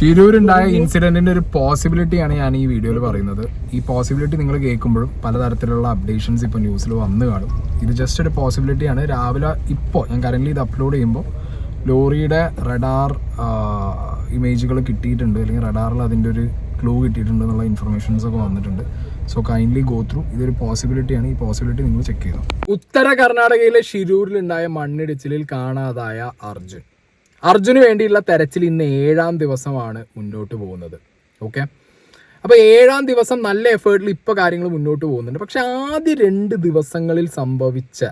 ഷിരൂരുണ്ടായ ഇൻസിഡന്റിന്റെ ഒരു പോസിബിലിറ്റിയാണ് ഞാൻ ഈ വീഡിയോയിൽ പറയുന്നത്. ഈ പോസിബിലിറ്റി നിങ്ങൾ കേൾക്കുമ്പോഴും പലതരത്തിലുള്ള അപ്ഡേഷൻസ് ഇപ്പോൾ ന്യൂസിൽ വന്നു കാണും. ഇത് ജസ്റ്റ് ഒരു പോസിബിലിറ്റിയാണ് രാവിലെ ഇപ്പോൾ ഞാൻ കറന്റ് ഇത് അപ്ലോഡ് ചെയ്യുമ്പോൾ ലോറിയുടെ റഡാർ ഇമേജുകൾ കിട്ടിയിട്ടുണ്ട്. അല്ലെങ്കിൽ റഡാറിൽ അതിന്റെ ഒരു ക്ലൂ കിട്ടിയിട്ടുണ്ട് എന്നുള്ള ഇൻഫർമേഷൻസ് ഒക്കെ വന്നിട്ടുണ്ട്. സോ കൈൻഡ്ലി ഗോ ത്രൂ ഇതൊരു പോസിബിലിറ്റിയാണ് ഈ പോസിബിലിറ്റി നിങ്ങൾ ചെക്ക് ചെയ്തു. ഉത്തര കർണാടകയിലെ ഷിരൂരിലുണ്ടായ മണ്ണിടിച്ചിലിൽ കാണാതായ അർജുൻ. അർജുന് വേണ്ടിയുള്ള തെരച്ചിൽ ഇന്ന് ഏഴാം ദിവസമാണ് മുന്നോട്ട് പോകുന്നത്. ഓക്കെ അപ്പോൾ ഏഴാം ദിവസം നല്ല എഫേർട്ടിൽ ഇപ്പോൾ കാര്യങ്ങൾ മുന്നോട്ട് പോകുന്നുണ്ട്. പക്ഷെ ആദ്യ രണ്ട് ദിവസങ്ങളിൽ സംഭവിച്ച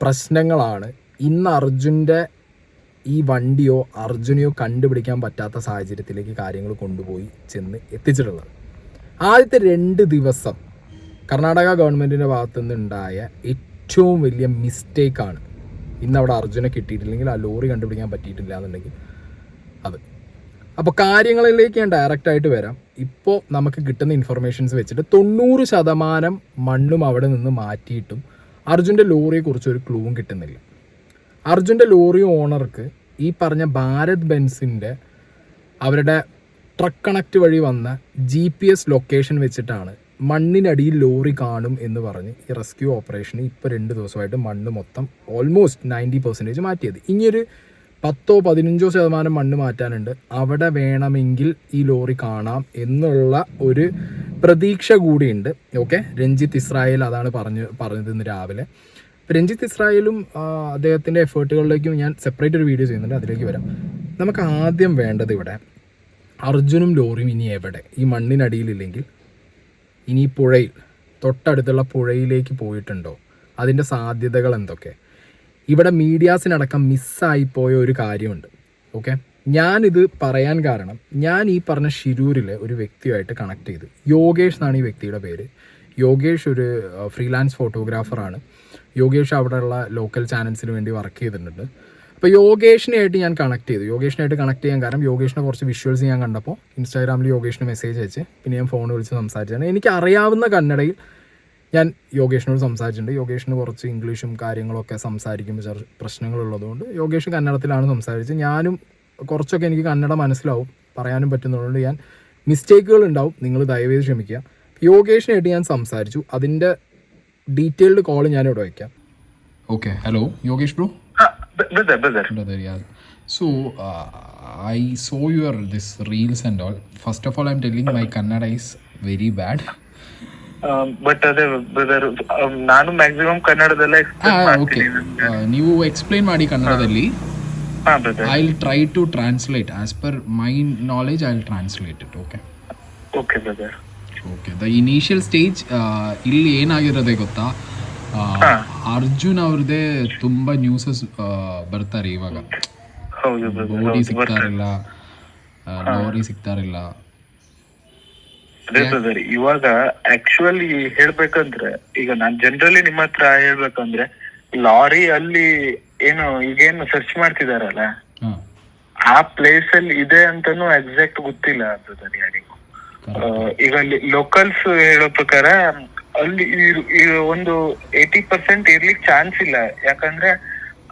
പ്രശ്നങ്ങളാണ് ഇന്ന് അർജുന്റെ ഈ വണ്ടിയോ അർജുനെയോ കണ്ടുപിടിക്കാൻ പറ്റാത്ത സാഹചര്യത്തിലേക്ക് കാര്യങ്ങൾ കൊണ്ടുപോയി ചെന്ന് എത്തിച്ചിട്ടുള്ളത്. ആദ്യത്തെ രണ്ട് ദിവസം കർണാടക ഗവൺമെന്റിന്റെ ഭാഗത്തു നിന്നുണ്ടായ ഏറ്റവും വലിയ മിസ്റ്റേക്കാണ് ഇന്ന് അവിടെ അർജുനെ കിട്ടിയിട്ടില്ലെങ്കിൽ ആ ലോറി കണ്ടുപിടിക്കാൻ പറ്റിയിട്ടില്ല എന്നുണ്ടെങ്കിൽ അത്. അപ്പോൾ കാര്യങ്ങളിലേക്ക് ഞാൻ ഡയറക്റ്റ് ആയിട്ട് വരാം. ഇപ്പോൾ നമുക്ക് കിട്ടുന്ന ഇൻഫർമേഷൻസ് വെച്ചിട്ട് തൊണ്ണൂറ് ശതമാനം മണ്ണും അവിടെ നിന്ന് മാറ്റിയിട്ടും അർജുന്റെ ലോറിയെക്കുറിച്ച് ഒരു ക്ലൂവും കിട്ടുന്നില്ല. അർജുന്റെ ലോറി ഓണർക്ക് ഈ പറഞ്ഞ ഭാരത് ബെൻസിന്റെ അവരുടെ ട്രക്ക് കണക്ട് വഴി വന്ന ജി പി എസ് ലൊക്കേഷൻ വെച്ചിട്ടാണ് മണ്ണിനടിയിൽ ലോറി കാണും എന്ന് പറഞ്ഞ് ഈ റെസ്ക്യൂ ഓപ്പറേഷന് ഇപ്പോൾ രണ്ട് ദിവസമായിട്ട് മണ്ണ് മൊത്തം ഓൾമോസ്റ്റ് നയന്റി പെർസെന്റേജ് മാറ്റിയത്. ഇനിയൊരു പത്തോ പതിനഞ്ചോ ശതമാനം മണ്ണ് മാറ്റാനുണ്ട്. അവിടെ വേണമെങ്കിൽ ഈ ലോറി കാണാം എന്നുള്ള ഒരു പ്രതീക്ഷ കൂടിയുണ്ട്. ഓക്കെ? രഞ്ജിത്ത് ഇസ്രായേൽ അതാണ് പറഞ്ഞ് പറഞ്ഞത് ഇന്ന് രാവിലെ. രഞ്ജിത്ത് ഇസ്രായേലും അദ്ദേഹത്തിന്റെ എഫേർട്ടുകളിലേക്കും ഞാൻ സെപ്പറേറ്റ് ഒരു വീഡിയോ ചെയ്യുന്നുണ്ട്. അതിലേക്ക് വരാം. നമുക്ക് ആദ്യം വേണ്ടത് ഇവിടെ അർജുനും ലോറിയും ഇനി എവിടെ? ഈ മണ്ണിനടിയിലില്ലെങ്കിൽ ഇനി ഈ പുഴയിൽ തൊട്ടടുത്തുള്ള പുഴയിലേക്ക് പോയിട്ടുണ്ടോ? അതിന്റെ സാധ്യതകൾ എന്തൊക്കെ? ഇവിടെ മീഡിയാസിനടക്കം മിസ്സായിപ്പോയ ഒരു കാര്യമുണ്ട്. ഓക്കെ? ഞാനിത് പറയാൻ കാരണം ഞാൻ ഈ പറഞ്ഞ ഷിരൂരിലെ ഒരു വ്യക്തിയുമായിട്ട് കണക്ട് ചെയ്തു. യോഗേഷ് എന്നാണ് ഈ വ്യക്തിയുടെ പേര്. യോഗേഷ് ഒരു ഫ്രീലാൻസ് ഫോട്ടോഗ്രാഫറാണ് യോഗേഷ് അവിടെയുള്ള ലോക്കൽ ചാനൽസിന് വേണ്ടി വർക്ക് ചെയ്തിട്ടുണ്ട്. അപ്പോൾ യോഗേഷിനായിട്ട് ഞാൻ കണക്ട് ചെയ്തു. യോഗേഷിനായിട്ട് കണക്ട് ചെയ്യാൻ കാരണം യോഗേഷിനെ കുറച്ച് വിഷ്വൽസ് ഞാൻ കണ്ടപ്പോൾ ഇൻസ്റ്റാഗ്രാമിൽ യോഗേഷിന് മെസ്സേജ് അയച്ച്. പിന്നെ ഞാൻ ഫോൺ വിളിച്ച് സംസാരിച്ചാണ് എനിക്ക് അറിയാവുന്ന കന്നഡയിൽ ഞാൻ യോഗേഷിനോട് സംസാരിച്ചിട്ടുണ്ട്. യോഗേഷിന് കുറച്ച് ഇംഗ്ലീഷും കാര്യങ്ങളൊക്കെ സംസാരിക്കുമ്പോൾ പ്രശ്നങ്ങളുള്ളതുകൊണ്ട് യോഗേഷ് കന്നഡത്തിലാണ് സംസാരിച്ചത്. ഞാനും കുറച്ചൊക്കെ എനിക്ക് കന്നഡ മനസ്സിലാവും. പറയാനും പറ്റുന്നതുകൊണ്ട് ഞാൻ മിസ്റ്റേക്കുകൾ ഉണ്ടാവും. നിങ്ങൾ ദയവേത് ക്ഷമിക്കുക. യോഗേഷിനായിട്ട് ഞാൻ സംസാരിച്ചു. അതിന്റെ ഡീറ്റെയിൽഡ് കോൾ ഞാനിവിടെ വയ്ക്കാം okay hello Yogesh bro brother, brother. brother yeah. So uh, i saw your this reels and all. First of all i'm telling my kannada is very bad. But but ಅದೇ brother ನಾನು maximum ಕನ್ನಡದಲ್ಲೇ uh, ನೀವು explain ಮಾಡಿ ಕನ್ನಡದಲ್ಲಿ I will try to translate as per my knowledge I will translate it okay okay brother okay the initial stage ಇಲ್ಲಿ ಏನಾಗಿರೋದೇ ಗೊತ್ತಾ? ಅರ್ಜುನ್ ಅವ್ರದೇ ತುಂಬಾ ನ್ಯೂಸಸ್ ಬರ್ತಾರೆ ಇವಾಗ. ಹೌದು ಬೋಡಿ ಸಿಗ್ತಾರಿಲ್ಲ ಲೋರಿ ಸಿಗ್ತಾರಿಲ್ಲ ಅದೇ ಬ್ರದರ್ ಇವಾಗ ಆಕ್ಚುಲಿ ಹೇಳ್ಬೇಕಂದ್ರೆ ಈಗ ನಾನ್ ಜನರಲಿ ನಿಮ್ಮ ಹತ್ರ ಹೇಳ್ಬೇಕಂದ್ರೆ ಲಾರಿ ಅಲ್ಲಿ ಏನು ಈಗೇನು ಸರ್ಚ್ ಮಾಡ್ತಿದಾರಲ್ಲ? ಆ ಪ್ಲೇಸ್ ಅಲ್ಲಿ ಇದೆ ಅಂತಾನು ಎಕ್ಸಾಕ್ಟ್ ಗೊತ್ತಿಲ್ಲ ಅದು ಯಾರಿಗೂ. ಈಗ ಅಲ್ಲಿ ಲೋಕಲ್ಸ್ ಹೇಳೋ ಪ್ರಕಾರ ಅಲ್ಲಿ ಒಂದು ಏಟಿ ಪರ್ಸೆಂಟ್ ಇರ್ಲಿಕ್ಕೆ ಚಾನ್ಸ್ ಇಲ್ಲ. ಯಾಕಂದ್ರೆ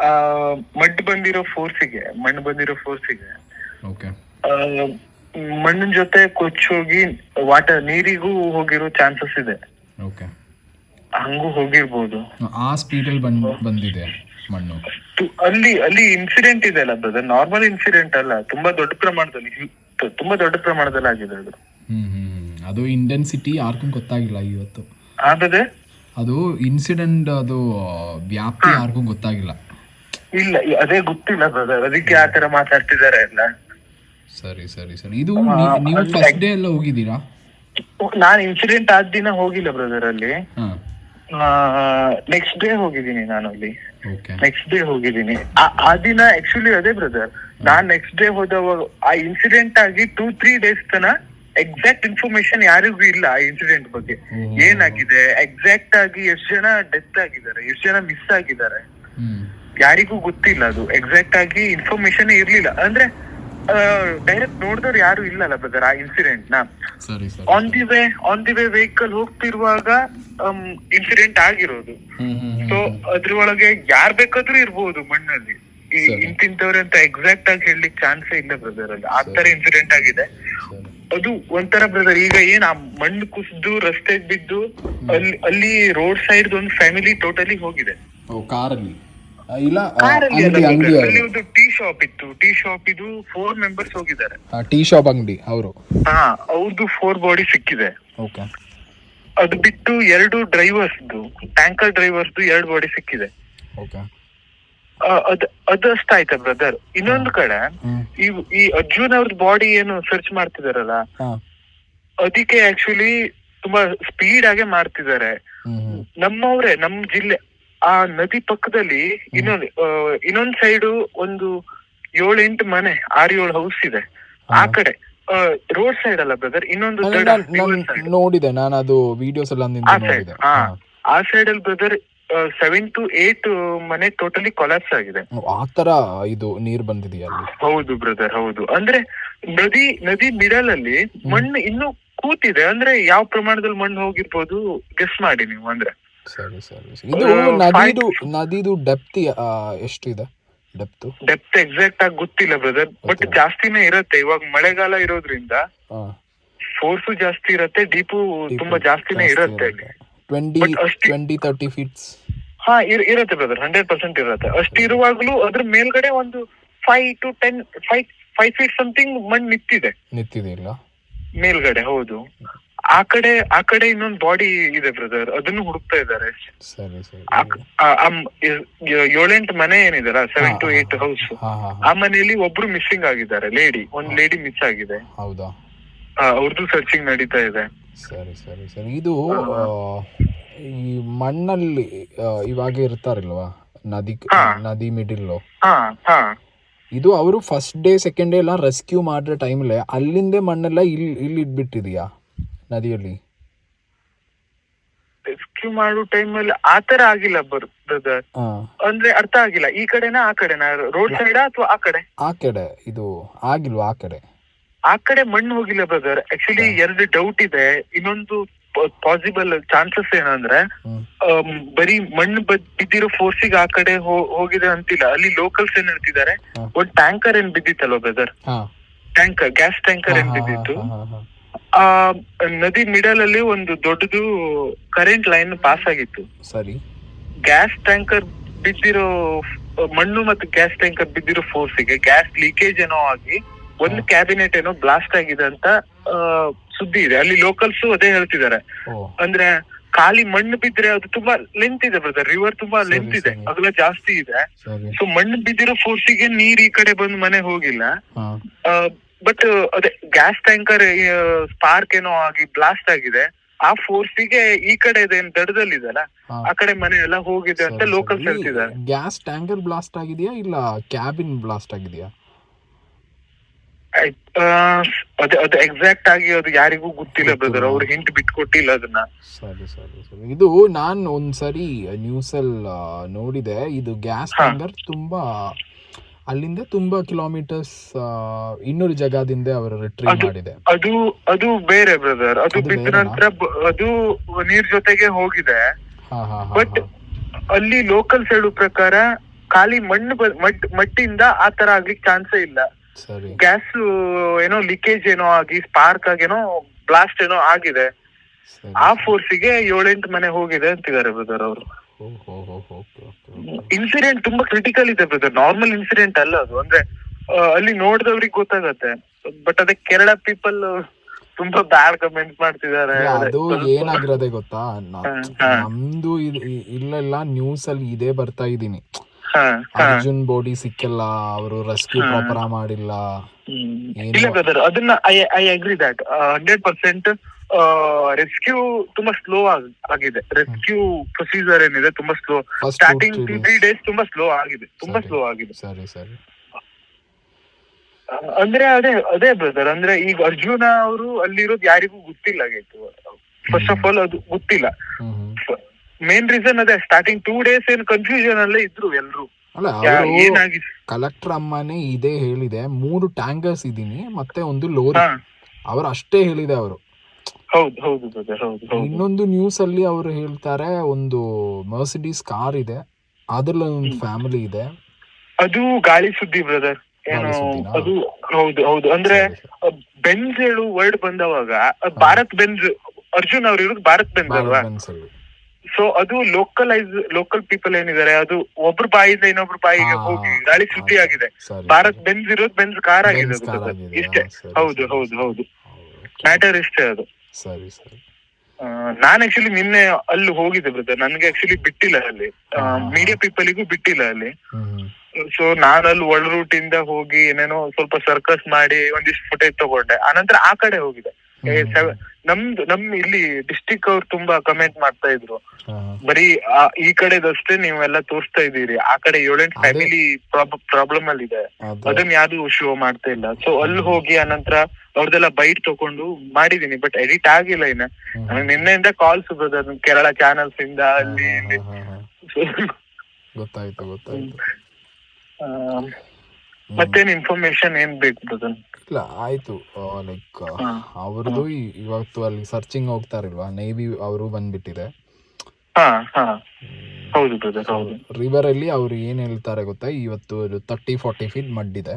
ಆ ಮಡ್ ಬಂದಿರೋ ಫೋರ್ಸಿಗೆ ಮಣ್ಣು ಬಂದಿರೋ ಫೋರ್ಸಿಗೆ ಮಣ್ಣಿನ ಜೊತೆ ಕೊಚ್ಚೋಗಿ ವಾಟರ್ ನೀರಿಗೂ ಹೋಗಿರೋ ಚಾನ್ಸಸ್ ಇದೆ. ಹಂಗೂ ಹೋಗಿರ್ಬೋದು. ಆ ಸ್ಪೀಡಲ್ಲಿ ಬಂದು ಬಂದಿದೆ ಮಣ್ಣು. ಅಲ್ಲಿ ಅಲ್ಲಿ ಇನ್ಸಿಡೆಂಟ್ ಇದೆ ಅಲ್ಲ ಬ್ರದರ್ ನಾರ್ಮಲ್ ಇನ್ಸಿಡೆಂಟ್ ಅಲ್ಲ. ತುಂಬಾ ದೊಡ್ಡ ಪ್ರಮಾಣದಲ್ಲಿ ತುಂಬಾ ದೊಡ್ಡ ಪ್ರಮಾಣದಲ್ಲಿ ಆಗಿದೆ ಅದು. ಅದು ಇಂಟೆನ್ಸಿಟಿ ಯಾರಿಗೂ ಗೊತ್ತಾಗಿಲ್ಲ ಇವತ್ತು. ಆ ಅದು ಇನ್ಸಿಡೆಂಟ್ ಅದು ವ್ಯಾಪ್ತಿ ಯಾರಿಗೂ ಗೊತ್ತಾಗಿಲ್ಲ. ಇಲ್ಲ ಅದೇ ಗೊತ್ತಿಲ್ಲ ಬ್ರದರ್ ಅದಕ್ಕೆ ಆ ತರ ಮಾತಾಡ್ತಿದ್ದಾರೆ ಎಲ್ಲ ಸರಿ ಸರಿ ಸರಿ. ಇದು ನೀ- ನೀವು ಫಸ್ಟ್ ಡೇ ಎಲ್ಲ ಹೋಗಿದ್ದೀರಾ? ನಾನ್ ಇನ್ಸಿಡೆಂಟ್ ಆದ ದಿನ ಹೋಗಿಲ್ಲ ಬ್ರದರ್ ಅಲ್ಲಿ. ಹಾ. ನೆಕ್ಸ್ಟ್ ಡೇ ಹೋಗಿದ್ದೀನಿ ನಾನು ಅಲ್ಲಿ. ಓಕೆ ನೆಕ್ಸ್ಟ್ ಡೇ ಹೋಗಿದ್ದೀನಿ. ಆ- ಆ ದಿನ ಆಕ್ಚುಲಿ ಅದೇ ಬ್ರದರ್ ನಾನ್ ನೆಕ್ಸ್ಟ್ ಡೇ ಹೋದವಾಗ ಆ ಇನ್ಸಿಡೆಂಟ್ ಆಗಿ ಟೂ ತ್ರೀ ಡೇಸ್ ತನ ಎಕ್ಸಾಕ್ಟ್ ಇನ್ಫಾರ್ಮೇಶನ್ ಯಾರಿಗೂ ಇಲ್ಲ ಆ ಇನ್ಸಿಡೆಂಟ್ ಬಗ್ಗೆ. ಏನಾಗಿದೆ? ಎಕ್ಸಾಕ್ಟ್ ಆಗಿ ಎಷ್ಟು ಜನ ಡೆತ್ ಆಗಿದ್ದಾರೆ? ಎಷ್ಟು ಜನ ಮಿಸ್ ಆಗಿದ್ದಾರೆ? ಯಾರಿಗೂ ಗೊತ್ತಿಲ್ಲ ಅದು. ಎಕ್ಸಾಕ್ಟ್ ಆಗಿ ಇನ್ಫಾರ್ಮೇಶನ್ ಇರ್ಲಿಲ್ಲ. ಅಂದ್ರೆ ಡೈರೆಕ್ಟ್ ನೋಡಿದವ್ರು ಯಾರು ಇಲ್ಲಲ್ಲ ಬ್ರದರ್ ಆ ಇನ್ಸಿಡೆಂಟ್ನ. On the way on the way vehicle ಹೋಗ್ತಿರುವಾಗ incident ಆಗಿರೋದು. ಸೊ ಅದ್ರ ಒಳಗೆ ಅದ್ರೊಳಗೆ ಯಾರ್ ಬೇಕಾದ್ರೂ ಇರ್ಬೋದು ಮಣ್ಣಲ್ಲಿ. ಇಂತಿಂತವ್ರೆ ಅಂತ ಎಕ್ಸಾಕ್ಟ್ ಆಗಿ ಹೇಳಲಿಕ್ಕೆ ಚಾನ್ಸೇ ಇಲ್ಲ ಬ್ರದರ್ ಅಲ್ಲಿ. ಆ ತರ ಇನ್ಸಿಡೆಂಟ್ ಆಗಿದೆ. ಅದು ಒಂಥರ ಬ್ರದರ್ ಈಗ ಏನ್ ಆ ಮಣ್ಣು ಕುಸಿದು ರಸ್ತೆಗೆ ಬಿದ್ದು ಅಲ್ಲಿ ಅಲ್ಲಿ ರೋಡ್ ಸೈಡ್ ಒಂದು ಫ್ಯಾಮಿಲಿ ಟೋಟಲಿ ಹೋಗಿದೆ. ಓ ಕಾರಲ್ಲಿ. ಇಲ್ಲ ಕಾರಲ್ಲಿ ಅಂಗಡಿ ಅಂಗಡಿ ಅಲ್ಲಿ ಒಂದು ಟೀ ಶಾಪ್ ಇತ್ತು. ಟೀ ಶಾಪ್ ಇದು ಫೋರ್ ಮೆಂಬರ್ಸ್ ಹೋಗಿದ್ದಾರೆ. ಟೀ ಶಾಪ್ ಅಂಗಡಿ ಅವರು. ಹಾ ಅವ್ರದ್ದು ಫೋರ್ ಬಾಡಿ ಸಿಕ್ಕಿದೆ. ಓಕೆ. ಅದು ಬಿಟ್ಟು ಎರಡು ಡ್ರೈವರ್ಸ್ ಟ್ಯಾಂಕರ್ ಡ್ರೈವರ್ಸ್ ಎರಡು ಬಾಡಿ ಸಿಕ್ಕಿದೆ. ಓಕೆ. ಆ, ಅದ್ ಅಷ್ಟಾಯ್ತಾ ಬ್ರದರ್ ಇನ್ನೊಂದು ಕಡೆ ಈ ಈ ಅರ್ಜುನ್ ಅವ್ರದ್ ಬಾಡಿ ಏನು ಸರ್ಚ್ ಮಾಡ್ತಿದಾರಲ್ಲ? ಅದಕ್ಕೆ ಆಕ್ಚುಲಿ ತುಂಬಾ ಸ್ಪೀಡ್ ಆಗಿ ಮಾಡ್ತಿದ್ದಾರೆ ನಮ್ಮವ್ರೆ ನಮ್ ಜಿಲ್ಲೆ ಆ ನದಿ ಪಕ್ಕದಲ್ಲಿ ಇನ್ನೊಂದು ಇನ್ನೊಂದ್ ಸೈಡು ಒಂದು ಏಳೆಂಟು ಮನೆ ಆರು ಏಳು ಹೌಸ್ ಇದೆ. ಆ ಕಡೆ ರೋಡ್ ಸೈಡ್ ಅಲ್ಲ ಬ್ರದರ್ ಇನ್ನೊಂದು. ನೋಡಿದೆ ನಾನು ಅದು ವಿಡಿಯೋಸ್ ಎಲ್ಲ. ಆ ಸೈಡ್ ಅಲ್ಲಿ ಬ್ರದರ್ ಸೆವೆನ್ ಟು ಏಟ್ ಮನೆ ಟೋಟಲಿ ಕೊಲಾಪ್ಸ್ ಆಗಿದೆ. ಆತರ ಆ ತರ ಇದು ನೀರ್ ಬಂದಿದೆಯಾ ಅಲ್ಲಿ? ಹೌದು ಬ್ರದರ್ ಹೌದು. ಅಂದ್ರೆ ನದಿ ನದಿ ಮಿಡಲ್ ಅಲ್ಲಿ ಮಣ್ಣು ಇನ್ನು ಕೂತಿದೆ. ಅಂದ್ರೆ ಯಾವ ಪ್ರಮಾಣದಲ್ಲಿ ಮಣ್ಣು ಹೋಗಿರ್ಬೋದು ಗೆಸ್ ಮಾಡಿ ನೀವು ಅಂದ್ರೆ. ಸರಿ ಸರಿ ಸರಿ. ಇದು ಆ, ನದಿದು ನದಿದು ಡೆಪ್ತ್ ಎಷ್ಟಿದೆ? ಡೆಪ್ತ್ ಡೆಪ್ತ್ ಎಕ್ಸಾಕ್ಟ್ ಆಗಿ ಗೊತ್ತಿಲ್ಲ ಬ್ರದರ್ ಬಟ್ ಗೊತ್ತಿಲ್ಲ. ಜಾಸ್ತಿನೇ ಇರತ್ತೆ. ಇವಾಗ ಮಳೆಗಾಲ ಇರೋದ್ರಿಂದ ಫೋರ್ಸ್ ಜಾಸ್ತಿ ಇರತ್ತೆ ಡೀಪು ತುಂಬಾ ಜಾಸ್ತಿನೇ ಇರತ್ತೆ ಅಲ್ಲಿ. ಟ್ವೆಂಟಿ ಅಷ್ಟಿ- ಟ್ವೆಂಟಿ ತರ್ಟಿ ಫೀಟ್ಸ್ ಹಾ ಇರ್- ಇರತ್ತೆ ಬ್ರದರ್ ಹಂಡ್ರೆಡ್ ಪರ್ಸೆಂಟ್ ಇರುತ್ತೆ. ಅಷ್ಟು ಇರುವಾಗ್ಲೂ ಅದ್ರ ಮೇಲ್ಗಡೆ ಒಂದು five to ten five five feet something ಮಣ್ಣು ನಿಂತಿದೆ ನಿಂತಿದೆಯಲ್ಲ ಮೇಲ್ಗಡೆ ಹೌದು. ಆ ಕಡೆ ಆ ಕಡೆ ಇನ್ನೊಂದು ಬಾಡಿ ಇದೆ ಬ್ರದರ್ ಅದನ್ನು ಹುಡುಕ್ತಾ ಇದ್ದಾರೆ. ಏಳೆಂಟು ಮನೆ ಏನಿದಾರ ಸೆವೆನ್ ಟು ಏಟ್ ಹೌಸ್ ಆ ಮನೆಯಲ್ಲಿ ಒಬ್ರು ಮಿಸ್ಸಿಂಗ್ ಆಗಿದ್ದಾರೆ ಲೇಡಿ ಒಂದ್ ಲೇಡಿ ಮಿಸ್ ಆಗಿದೆ. ಹೌದಾ? ಅವ್ರದ್ದು ಸರ್ಚಿಂಗ್ ನಡೀತಾ ಇದೆ. ಸರಿ ಸರಿ ಸರಿ. ಇದು ಈ ಮಣ್ಣಲ್ಲಿ ಆ, ಇವಾಗ ಇರ್ತಾರಿಲ್ವಾ? ನದಿ ನದಿ ಮಿಡಿಲ್ ಇದು ಅವರು ಫಸ್ಟ್ ಡೇ ಸೆಕೆಂಡ್ ಡೇ ಎಲ್ಲ ರೆಸ್ಕ್ಯೂ ಮಾಡಿರೋ ಟೈಮ್ಲೆ ಅಲ್ಲಿಂದ ಮಣ್ಣೆಲ್ಲ ಇಲ್ಲಿ ಇಲ್ಲಿ ಇಟ್ಬಿಟ್ಟಿದೆಯಾ ನದಿಯಲ್ಲಿ? ರೆಸ್ಕ್ಯೂ ಮಾಡೋ ಟೈಮ್ ಅಲ್ಲಿ ಆತರ ಆಗಿಲ್ಲ ಬ್ರದರ್ ಹಾ. ಅಂದ್ರೆ ಅರ್ಥ ಆಗಿಲ್ಲ. ಈ ಕಡೆನಾ ಆ ಕಡೆನಾ? ರೋಡ್ ಸೈಡ್ ಅಥವಾ ಆ ಕಡೆ? ಆ ಕಡೆ ಇದು ಆಗಿಲ್ವಾ ಆ ಕಡೆ? ಆ ಕಡೆ ಮಣ್ಣು ಹೋಗಿಲ್ಲ ಬ್ರದರ್ ಆಕ್ಚುಲಿ ಎರಡು ಡೌಟ್ ಇದೆ. ಇನ್ನೊಂದು ಪಾಸಿಬಲ್ ಚಾನ್ಸಸ್ ಏನಂದ್ರೆ ಬರೀ ಮಣ್ಣು ಬಿದ್ದಿರೋ ಫೋರ್ಸಿಗೆ ಆ ಕಡೆ ಹೋಗಿದೆ ಅಂತಿಲ್ಲ. ಅಲ್ಲಿ ಲೋಕಲ್ಸ್ ಏನ್ ಹೇಳ್ತಿದ್ದಾರೆ. ಒಂದ್ ಟ್ಯಾಂಕರ್ ಏನ್ ಬಿದ್ದಿತ್ತಲ್ಲ ಬ್ರದರ್ ಟ್ಯಾಂಕರ್ ಗ್ಯಾಸ್ ಟ್ಯಾಂಕರ್ ಏನ್ ಬಿದ್ದಿತ್ತು. ಆ ನದಿ ಮಿಡಲ್ ಅಲ್ಲಿ ಒಂದು ದೊಡ್ಡದು ಕರೆಂಟ್ ಲೈನ್ ಪಾಸ್ ಆಗಿತ್ತು. ಸರಿ. ಗ್ಯಾಸ್ ಟ್ಯಾಂಕರ್ ಬಿದ್ದಿರೋ ಮಣ್ಣು ಮತ್ತು ಗ್ಯಾಸ್ ಟ್ಯಾಂಕರ್ ಬಿದ್ದಿರೋ ಫೋರ್ಸಿಗೆ ಗ್ಯಾಸ್ ಲೀಕೇಜ್ ಏನೋ ಆಗಿ ಒಂದು ಕ್ಯಾಬಿನೆಟ್ ಏನೋ ಬ್ಲಾಸ್ಟ್ ಆಗಿದೆ ಅಂತ ಸುದ್ದಿ ಇದೆ. ಅಲ್ಲಿ ಲೋಕಲ್ಸ್ ಅದೇ ಹೇಳ್ತಿದ್ದಾರೆ. ಅಂದ್ರೆ ಖಾಲಿ ಮಣ್ಣು ಬಿದ್ರೆ ಅದು ತುಂಬಾ ಲೆಂತ್ ಇದೆ ಬ್ರದರ್ ರಿವರ್ ತುಂಬಾ ಲೆಂತ್ ಇದೆ. ಅಗಲ ಜಾಸ್ತಿ ಇದೆ. ಸೊ ಮಣ್ಣು ಬಿದ್ದಿರೋ ಫೋರ್ಸಿಗೆ ನೀರ್ ಈ ಕಡೆ ಬಂದು ಮನೆ ಹೋಗಿಲ್ಲ. ಬಟ್ ಅದೇ ಗ್ಯಾಸ್ ಟ್ಯಾಂಕರ್ ಸ್ಪಾರ್ಕ್ ಏನೋ ಆಗಿ ಬ್ಲಾಸ್ಟ್ ಆಗಿದೆ. ಆ ಫೋರ್ಸಿಗೆ ಈ ಕಡೆ ಏನ್ ದಡದಲ್ಲಿದೆಲ್ಲ ಹಾ. ಆ ಕಡೆ ಮನೆ ಎಲ್ಲ ಹೋಗಿದೆ ಅಂತ ಲೋಕಲ್ ಹೇಳ್ತಿದ್ದಾರೆ. ಗ್ಯಾಸ್ ಟ್ಯಾಂಕರ್ ಬ್ಲಾಸ್ಟ್ ಆಗಿದೆಯಾ ಇಲ್ಲ ಕ್ಯಾಬಿನ್ ಬ್ಲಾಸ್ಟ್ ಆಗಿದೆಯಾ? ಅದೇ ಅದು ಎಕ್ಸಾಕ್ಟ್ ಆಗಿ ಅದು ಯಾರಿಗೂ ಗೊತ್ತಿಲ್ಲ ಬ್ರದರ್ ಅವ್ರು ಹಿಂಟ್ ಬಿಟ್ಕೊಟ್ಟಿಲ್ಲ ಅದನ್ನ. ಸರಿ ಸರಿ ಸರಿ. ಇದು ನಾನು ಒಂದ್ಸರಿ ನ್ಯೂಸಲ್ಲಿ ನೋಡಿದೆ. ಇದು ಗ್ಯಾಸ್ ಸಿಲಿಂಡರ್ ತುಂಬಾ ಅಲ್ಲಿಂದ ತುಂಬಾ ಕಿಲೋಮೀಟರ್ಸ್ ಇನ್ನೂರು ಜಾಗದಿಂದ ಅವರು ರಿಟ್ರೀವ್ ಮಾಡಿದೆ. ಅದು ಅದು ಬೇರೆ ಬ್ರದರ್ ಅದು ಬಿದ್ದ ನಂತರ ಅದು ನೀರ್ ಜೊತೆಗೆ ಹೋಗಿದೆ. ಹಾ ಹಾ ಹಾ ಬಟ್ ಅಲ್ಲಿ ಲೋಕಲ್ಸ್ ಹೇಳುವ ಪ್ರಕಾರ ಖಾಲಿ ಮಣ್ಣು ಮಟ್ಟಿಯಿಂದ ಮಟ್ಟಿಂದ ಆ ತರ ಆಗ್ಲಿಕ್ಕೆ ಚಾನ್ಸೇ ಇಲ್ಲ. ಸರಿ. ಗ್ಯಾಸ್ ಏನೋ ಲೀಕೇಜ್ ಏನೋ ಆಗಿ ಸ್ಪಾರ್ಕ್ ಆಗೇನೋ ಬ್ಲಾಸ್ಟ್ ಏನೋ ಆಗಿದೆ. ಆ ಆ ಫೋರ್ಸಿಗೆ ಏಳೆಂಟು ಮನೆ ಹೋಗಿದೆ ಅಂತಿದ್ದಾರೆ ಬ್ರದರ್ ಅವರು. ಇನ್ಸಿಡೆಂಟ್ ತುಂಬಾ ಕ್ರಿಟಿಕಲ್ ಇದೆ ಬ್ರದರ್ ನಾರ್ಮಲ್ ಇನ್ಸಿಡೆಂಟ್ ಅಲ್ಲ ಅದು. ಅಂದ್ರೆ ಅಲ್ಲಿ ನೋಡಿದವ್ರಿಗೆ ಗೊತ್ತಾಗತ್ತೆ. ಬಟ್ ಅದೇ ಕೇರಳ ಪೀಪಲ್ ತುಂಬಾ ಬ್ಯಾಡ್ ಕಮೆಂಟ್ ಮಾಡ್ತಿದ್ದಾರೆ. ಅದು ಏನಾಗಿರೋದೆ ಗೊತ್ತಾ. ನಮ್ದು ಇಲ್ಲೆಲ್ಲ ನ್ಯೂಸ್ ಅಲ್ಲಿ ಇದೇ ಬರ್ತಾ ಇದೀನಿ. ಅರ್ಜುನ್ ಬಾಡಿ ಸಿಕ್ಕಿಲ್ಲ ಅವರು ರೆಸ್ಕ್ಯೂ. ಪ್ರಾಪರ್ ಮಾಡಿಲ್ಲ. ಇಲ್ಲ ಬ್ರದರ್ ಅದನ್ನ I I agree that hundred percent rescue ತುಂಬಾ ಸ್ಲೋ ಆಗಿದೆ. ರೆಸ್ಕ್ಯೂ ಪ್ರೊಸೀಜರ್ ಏನಿದೆ ತುಂಬಾ slow starting two three days ತುಂಬಾ ಸ್ಲೋ ಆಗಿದೆ ತುಂಬಾ ಸ್ಲೋ ಆಗಿದೆ. ಸರಿ ಸರಿ. ಅಂದ್ರೆ ಅದೇ ಅದೇ ಬ್ರದರ್ ಅಂದ್ರೆ ಈಗ ಅರ್ಜುನ ಅವರು ಅಲ್ಲಿರೋದು ಯಾರಿಗೂ ಗೊತ್ತಿಲ್ಲ ಆಗಿತ್ತು ಫಸ್ಟ್ ಆಫ್ ಆಲ್ ಅದು ಗೊತ್ತಿಲ್ಲ. ಮೇನ್ ರೀಸನ್ ಅದೇ ಸ್ಟಾರ್ಟಿಂಗ್ ಟೂ ಡೇಸ್ ಏನ್ ಕನ್ಫ್ಯೂಷನ್ ಅಲ್ಲೇ ಇದ್ರು ಎಲ್ರು. ಅಲ್ಲ ಏನಾಗಿದೆ ಕಲೆಕ್ಟರ್ ಅಮ್ಮನೇ ಇದೇ ಹೇಳಿದೆ ಮೂರು ಟ್ಯಾಂಕರ್ಸ್ ಇದೀನಿ ಮತ್ತೆ ಒಂದು ಲೋರಿ ಅವರು ಅಷ್ಟೇ ಹೇಳಿದೆ ಅವರು. ಇನ್ನೊಂದು ನ್ಯೂಸ್ ಅಲ್ಲಿ ಅವರು ಹೇಳ್ತಾರೆ ಒಂದು ಮರ್ಸಿಡೀಸ್ ಕಾರ್ ಇದೆ ಅದ್ರಲ್ಲಿ ಒಂದು ಫ್ಯಾಮಿಲಿ ಇದೆ. ಅದು ಗಾಳಿ ಸುದ್ದಿ ಬ್ರದರ್ ಅದು ಹೌದು ಹೌದು. ಅಂದ್ರೆ ಬೆಂಜ್ ಬೆನ್ಸ್ ಹೇಳು ವರ್ಡ್ ಬಂದವಾಗ ಭಾರತ್ ಬೆನ್ಸ್ ಅರ್ಜುನ್ ಅವ್ರು ಇರೋದು ಭಾರತ್ ಬೆನ್ಸ್ ಅಲ್ವಾ. ಸೊ ಅದು ಲೋಕಲೈಸ್ ಲೋಕಲ್ ಪೀಪಲ್ ಏನಿದ್ದಾರೆ ಅದು ಒಬ್ರು ಬಾಯಿಂದ ಇನ್ನೊಬ್ರು ಬಾಯಿಗೆ ಹೋಗಿ ಗಾಳಿ ಸುದ್ದಿ ಆಗಿದೆ ಭಾರತ್. ಬೆನ್ಸ್ ಇರೋದು ಬೆನ್ಸ್ ಕಾರ್ ಆಗಿದೆ ಇಷ್ಟೇ. ಹೌದು ಹೌದು ಹೌದು. ಮ್ಯಾಟರ್ ಇಷ್ಟೇ ಅದು. ಸರಿ ನಾನ್ ಆಕ್ಚುಲಿ ನಿನ್ನೆ ಅಲ್ಲಿ ಹೋಗಿದ್ದೆ ಬ್ರದರ್ ನನ್ಗೆ ಆಕ್ಚುಲಿ ಬಿಟ್ಟಿಲ್ಲ ಅಲ್ಲಿ. ಮೀಡಿಯಾ ಪೀಪಲ್ಗೂ ಬಿಟ್ಟಿಲ್ಲ ಅಲ್ಲಿ. ಸೊ ನಾನು ಅಲ್ಲಿ ಒಳ ರೂಟ್ ಇಂದ ಹೋಗಿ ಏನೇನೋ ಸ್ವಲ್ಪ ಸರ್ಕಸ್ ಮಾಡಿ ಒಂದಿಷ್ಟು ಫುಟೇಜ್ ತಗೊಂಡೆ. ಆನಂತರ ಆ ಕಡೆ ಹೋಗಿದೆ ನಮ್ದು ನಮ್ ಇಲ್ಲಿ ಡಿಸ್ಟಿಕ್ ಅವ್ರು ತುಂಬಾ ಕಮೆಂಟ್ ಮಾಡ್ತಾ ಇದ್ರು. ಬರೀ ಆ- ಈ ಕಡೆದಷ್ಟೇ ನೀವೆಲ್ಲ ತೋರಿಸ್ತಾ ಇದೀರಿ ಆ ಕಡೆ ಏಳೆಂಟು. ಫ್ಯಾಮಿಲಿ ಪ್ರಾಬ್ಲಮ್ ಅಲ್ಲಿ ಇದೆ. ಅದು. ಅದನ್ನ ಯಾರು ಶೋ ಮಾಡ್ತಾ ಇಲ್ಲ. ಸೊ ಅಲ್ಲಿ ಹೋಗಿ ಆನಂತರ ಅವ್ರದೆಲ್ಲ ಬೈಟ್ ತಕೊಂಡು ಮಾಡಿದೀನಿ ಬಟ್ ಎಡಿಟ್ ಆಗಿಲ್ಲ ಇನ್ನ. ಹ್ಮ್, ನನಗೆ ನಿನ್ನೆಯಿಂದ ಕಾಲ್ಸ್ ಬರೋದು ಕೇರಳ ಚಾನಲ್ಸ್ ಇಂದ ಅಲ್ಲಿ ಹಾ, ಇಲ್ಲಿ ಹಾ, ಹಾ. ಗೊತ್ತಾಯ್ತು ಗೊತ್ತಾಯ್ತು. ಆ. ಮತ್ತೇನ್ ಇನ್ಫಾರ್ಮೇಶನ್ ಏನ್ ಬೇಕು ಬ್ರದರ್ ಇಲ್ಲ ಆಯ್ತು ಲೈಕ್. ಅವ್ರದ್ದು ಇವತ್ತು ಅಲ್ಲಿ ಸರ್ಚಿಂಗ್ ಹೋಗ್ತಾರಿಲ್ವಾ ನೇವಿ ಅವರು ಬಂದ್ಬಿಟ್ಟಿದೆ. ಹಾ ಹಾ. ಹೌದು ಬ್ರದರ್ ಹೌದು. ರಿವರ್ ಅಲ್ಲಿ ಅವ್ರು ಏನ್ ಹೇಳ್ತಾರೆ ಗೊತ್ತಾ ಇವತ್ತು ತರ್ಟಿ ಫಾರ್ಟಿ ಫೀಟ್ ಮಡ್ಡಿದೆ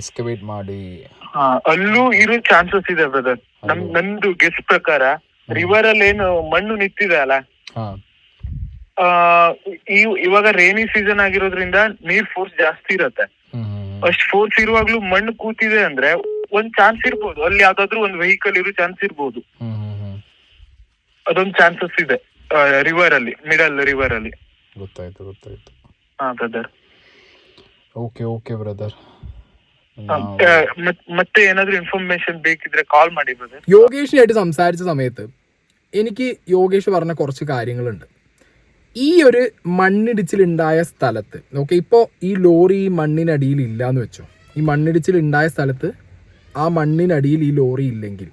ಎಸ್ಕವೇಟ್ ಮಾಡಿ. ಹಾ ಅಲ್ಲೂ ಇರೋ ಚಾನ್ಸಸ್ ಇದೆ ಬ್ರದರ್ ನಮ್ ನಂದು ಗೆಸ್ ಪ್ರಕಾರ ರಿವರ್ ಅಲ್ಲಿ ಏನು ಮಣ್ಣು ನಿಂತಿದೆ ಅಲ್ಲ? ಈ- ಇವಾಗ ರೇನಿ ಸೀಸನ್ ಆಗಿರೋದ್ರಿಂದ ನೀರ್ ಫೋರ್ಸ್ ಜಾಸ್ತಿ ಇರತ್ತೆ ಹ್ಮ್ ಹ್ಮ್ ಅಷ್ಟ್ ಫೋರ್ಸ್ ಇರುವಾಗ್ಲೂ ಮಣ್ಣು ಕೂತಿದೆ ಅಂದ್ರೆ ಒಂದ್ ಚಾನ್ಸ್ ಇರ್ಬೋದು ಅಲ್ಲಿ ಯಾವ್ದಾದ್ರು ಒಂದ್ ವೆಹಿಕಲ್ ಇರೋ ಚಾನ್ಸ್ ಇರ್ಬೋದು ಹ್ಮ್ ಹ್ಮ್ ಹ್ಮ್ ಅದೊಂದ್ ಚಾನ್ಸಸ್ ಇದೆ ರಿವರ್ ಅಲ್ಲಿ ಮಿಡಲ್ ರಿವರ್ ಅಲ್ಲಿ ಗೊತ್ತಾಯ್ತು ಗೊತ್ತಾಯ್ತು ಹಾ ಬ್ರದರ್ ಓಕೆ ಓಕೆ ಬ್ರದರ್ ಮತ್ತೆ ಏನಾದ್ರು ഇൻഫർമേഷൻ ಬೇಕಿದ್ರೆ ಕಾಲ್ ಮಾಡಿ ಬ್ರದರ್ യോഗേഷിനായിട്ട് സംസാരിച്ച സമയത്ത് എനിക്ക് യോഗേഷ് പറഞ്ഞ കുറച്ച് കാര്യങ്ങളുണ്ട് ഈ ഒരു മണ്ണിടിച്ചിലുണ്ടായ സ്ഥലത്ത് ഓക്കെ ഇപ്പോൾ ഈ ലോറി ഈ മണ്ണിനടിയിൽ ഇല്ല എന്ന് വെച്ചോ. ഈ മണ്ണിടിച്ചിലുണ്ടായ സ്ഥലത്ത് ആ മണ്ണിനടിയിൽ ഈ ലോറി ഇല്ലെങ്കിൽ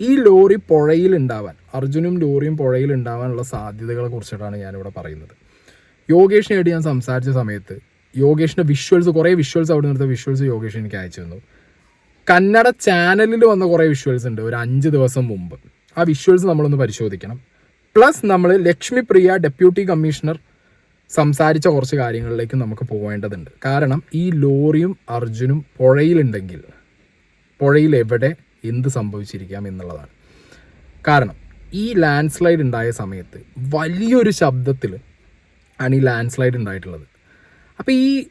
ഈ ലോറി പുഴയിൽ ഉണ്ടാവാൻ അർജുനും ലോറിയും പുഴയിൽ ഉണ്ടാവാനുള്ള സാധ്യതകളെ കുറിച്ചിട്ടാണ് ഞാനിവിടെ പറയുന്നത്. യോഗേഷിനായിട്ട് ഞാൻ സംസാരിച്ച സമയത്ത് യോഗേഷിന്റെ വിഷ്വൽസ് കുറേ വിഷ്വൽസ് അവിടെ നിന്നെടുത്ത വിഷ്വൽസ് യോഗേഷ് എനിക്ക് അയച്ചു തന്നു. കന്നഡ ചാനലിൽ വന്ന കുറേ വിഷ്വൽസ് ഉണ്ട് ഒരു അഞ്ച് ദിവസം മുമ്പ്. ആ വിഷ്വൽസ് നമ്മളൊന്ന് പരിശോധിക്കണം. പ്ലസ് നമ്മൾ ലക്ഷ്മി പ്രിയ ഡെപ്യൂട്ടി കമ്മീഷണർ സംസാരിച്ച കുറച്ച് കാര്യങ്ങളിലേക്ക് നമുക്ക് പോകേണ്ടതുണ്ട് കാരണം ഈ ലോറിയും അർജുനും പുഴയിലുണ്ടെങ്കിൽ പുഴയിൽ എവിടെ എന്ത് സംഭവിച്ചിരിക്കാം എന്നുള്ളതാണ്. കാരണം ഈ ലാൻഡ് സ്ലൈഡ് ഉണ്ടായ സമയത്ത് വലിയൊരു ശബ്ദത്തിൽ ആണ് ഈ ലാൻഡ് സ്ലൈഡ് ഉണ്ടായിട്ടുള്ളത്. അപ്പോൾ ഈ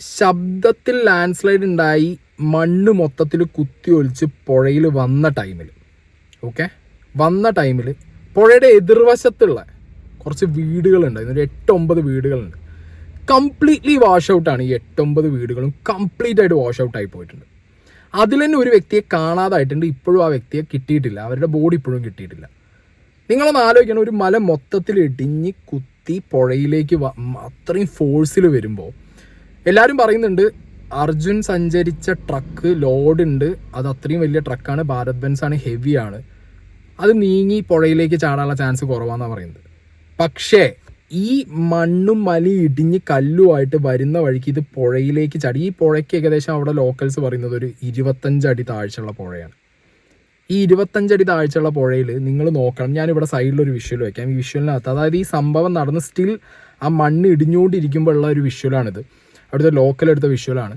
ശബ്ദത്തിൽ ലാൻഡ് സ്ലൈഡ് ഉണ്ടായി മണ്ണ് മൊത്തത്തിൽ കുത്തി ഒലിച്ച് പുഴയിൽ വന്ന ടൈമിൽ ഓക്കെ? വന്ന ടൈമിൽ പുഴയുടെ എതിർവശത്തുള്ള കുറച്ച് വീടുകളുണ്ട്. അതിനൊരു എട്ടൊമ്പത് വീടുകളുണ്ട്. കംപ്ലീറ്റ്ലി വാഷ് ഔട്ടാണ് ഈ എട്ടൊമ്പത് വീടുകളും. കംപ്ലീറ്റ് ആയിട്ട് വാഷ് ഔട്ട് ആയി പോയിട്ടുണ്ട്. അതിൽ തന്നെ ഒരു വ്യക്തിയെ കാണാതായിട്ടുണ്ട്. ഇപ്പോഴും ആ വ്യക്തിയെ കിട്ടിയിട്ടില്ല. അവരുടെ ബോഡി ഇപ്പോഴും കിട്ടിയിട്ടില്ല. നിങ്ങളൊന്ന് ആലോചിക്കണം. ഒരു മല മൊത്തത്തിൽ ഇടിഞ്ഞ് കുത്തി പുഴയിലേക്ക് അത്രയും ഫോഴ്സിൽ വരുമ്പോൾ എല്ലാവരും പറയുന്നുണ്ട് അർജുൻ സഞ്ചരിച്ച ട്രക്ക് ലോഡുണ്ട് അത് അത്രയും വലിയ ട്രക്കാണ് ഭാരത് ബെൻസ് ആണ് ഹെവിയാണ് അത് നീങ്ങി പുഴയിലേക്ക് ചാടാനുള്ള ചാൻസ് കുറവാന്നാണ് പറയുന്നത്. പക്ഷേ ഈ മണ്ണും മലി ഇടിഞ്ഞ് കല്ലുമായിട്ട് വരുന്ന വഴിക്ക് ഇത് പുഴയിലേക്ക് ചാടി. ഈ പുഴയ്ക്ക് ഏകദേശം അവിടെ ലോക്കൽസ് പറയുന്നത് ഒരു ഇരുപത്തഞ്ചടി താഴ്ചയുള്ള പുഴയാണ്. ഈ ഇരുപത്തഞ്ചടി താഴ്ചയുള്ള പുഴയിൽ നിങ്ങൾ നോക്കണം. ഞാനിവിടെ സൈഡിലൊരു വിഷ്വൽ വയ്ക്കാം ഈ വിഷ്വലിനകത്ത് അതായത് ഈ സംഭവം നടന്ന് സ്റ്റിൽ ആ മണ്ണ് ഇടിഞ്ഞുകൊണ്ടിരിക്കുമ്പോഴുള്ള ഒരു വിഷ്വലാണിത് അവിടുത്തെ ലോക്കൽ എടുത്ത വിഷ്വലാണ്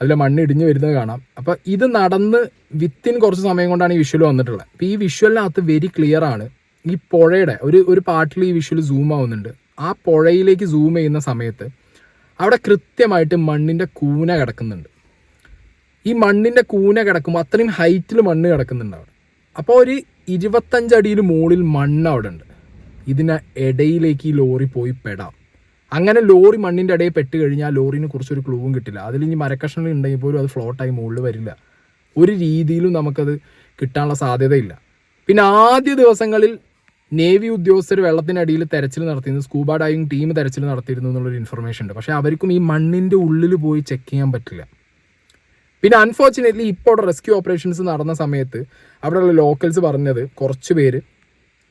അതിൽ മണ്ണ് ഇടിഞ്ഞു വരുന്നത് കാണാം. അപ്പോൾ ഇത് നടന്ന് വിത്തിൻ കുറച്ച് സമയം കൊണ്ടാണ് ഈ വിഷ്വൽ വന്നിട്ടുള്ളത്. അപ്പോൾ ഈ വിഷ്വലിനകത്ത് വെരി ക്ലിയർ ആണ്. ഈ പുഴയുടെ ഒരു ഒരു പാർട്ടിൽ ഈ വിഷ്വൽ സൂം ആവുന്നുണ്ട്. ആ പുഴയിലേക്ക് സൂം ചെയ്യുന്ന സമയത്ത് അവിടെ കൃത്യമായിട്ട് മണ്ണിന്റെ കൂന കിടക്കുന്നുണ്ട്. ഈ മണ്ണിന്റെ കൂന കിടക്കുമ്പോൾ അത്രയും ഹൈറ്റിൽ മണ്ണ് കിടക്കുന്നുണ്ട് അവിടെ. അപ്പോൾ ഒരു ഇരുപത്തഞ്ചടിയിൽ മുകളിൽ മണ്ണ് അവിടെ ഉണ്ട്. ഇതിന് ഇടയിലേക്ക് ഈ ലോറി പോയി പെടാം. അങ്ങനെ ലോറി മണ്ണിന്റെ ഇടയിൽ പെട്ട് കഴിഞ്ഞാൽ ലോറിനെ കുറിച്ചൊരു ക്ലൂവും കിട്ടില്ല. അതിൽ ഇനി മരക്കഷ്ണങ്ങൾ ഉണ്ടെങ്കിൽ പോലും അത് ഫ്ലോട്ടായി മുകളിൽ വരില്ല. ഒരു രീതിയിലും നമുക്കത് കിട്ടാനുള്ള സാധ്യതയില്ല. പിന്നെ ആദ്യ ദിവസങ്ങളിൽ നേവി ഉദ്യോഗസ്ഥർ വെള്ളത്തിനടിയിൽ തെരച്ചിൽ നടത്തിയിരുന്നു. സ്കൂബ ഡൈവിങ് ടീം തെരച്ചിൽ നടത്തിയിരുന്നു എന്നുള്ളൊരു ഇൻഫർമേഷൻ ഉണ്ട്. പക്ഷേ അവർക്കും ഈ മണ്ണിന്റെ ഉള്ളിൽ പോയി ചെക്ക് ചെയ്യാൻ പറ്റില്ല. പിന്നെ അൺഫോർച്ചുനേറ്റ്ലി ഇപ്പോൾ റെസ്ക്യൂ ഓപ്പറേഷൻസ് നടന്ന സമയത്ത് അവിടെയുള്ള ലോക്കൽസ് പറഞ്ഞത് കുറച്ച് പേര്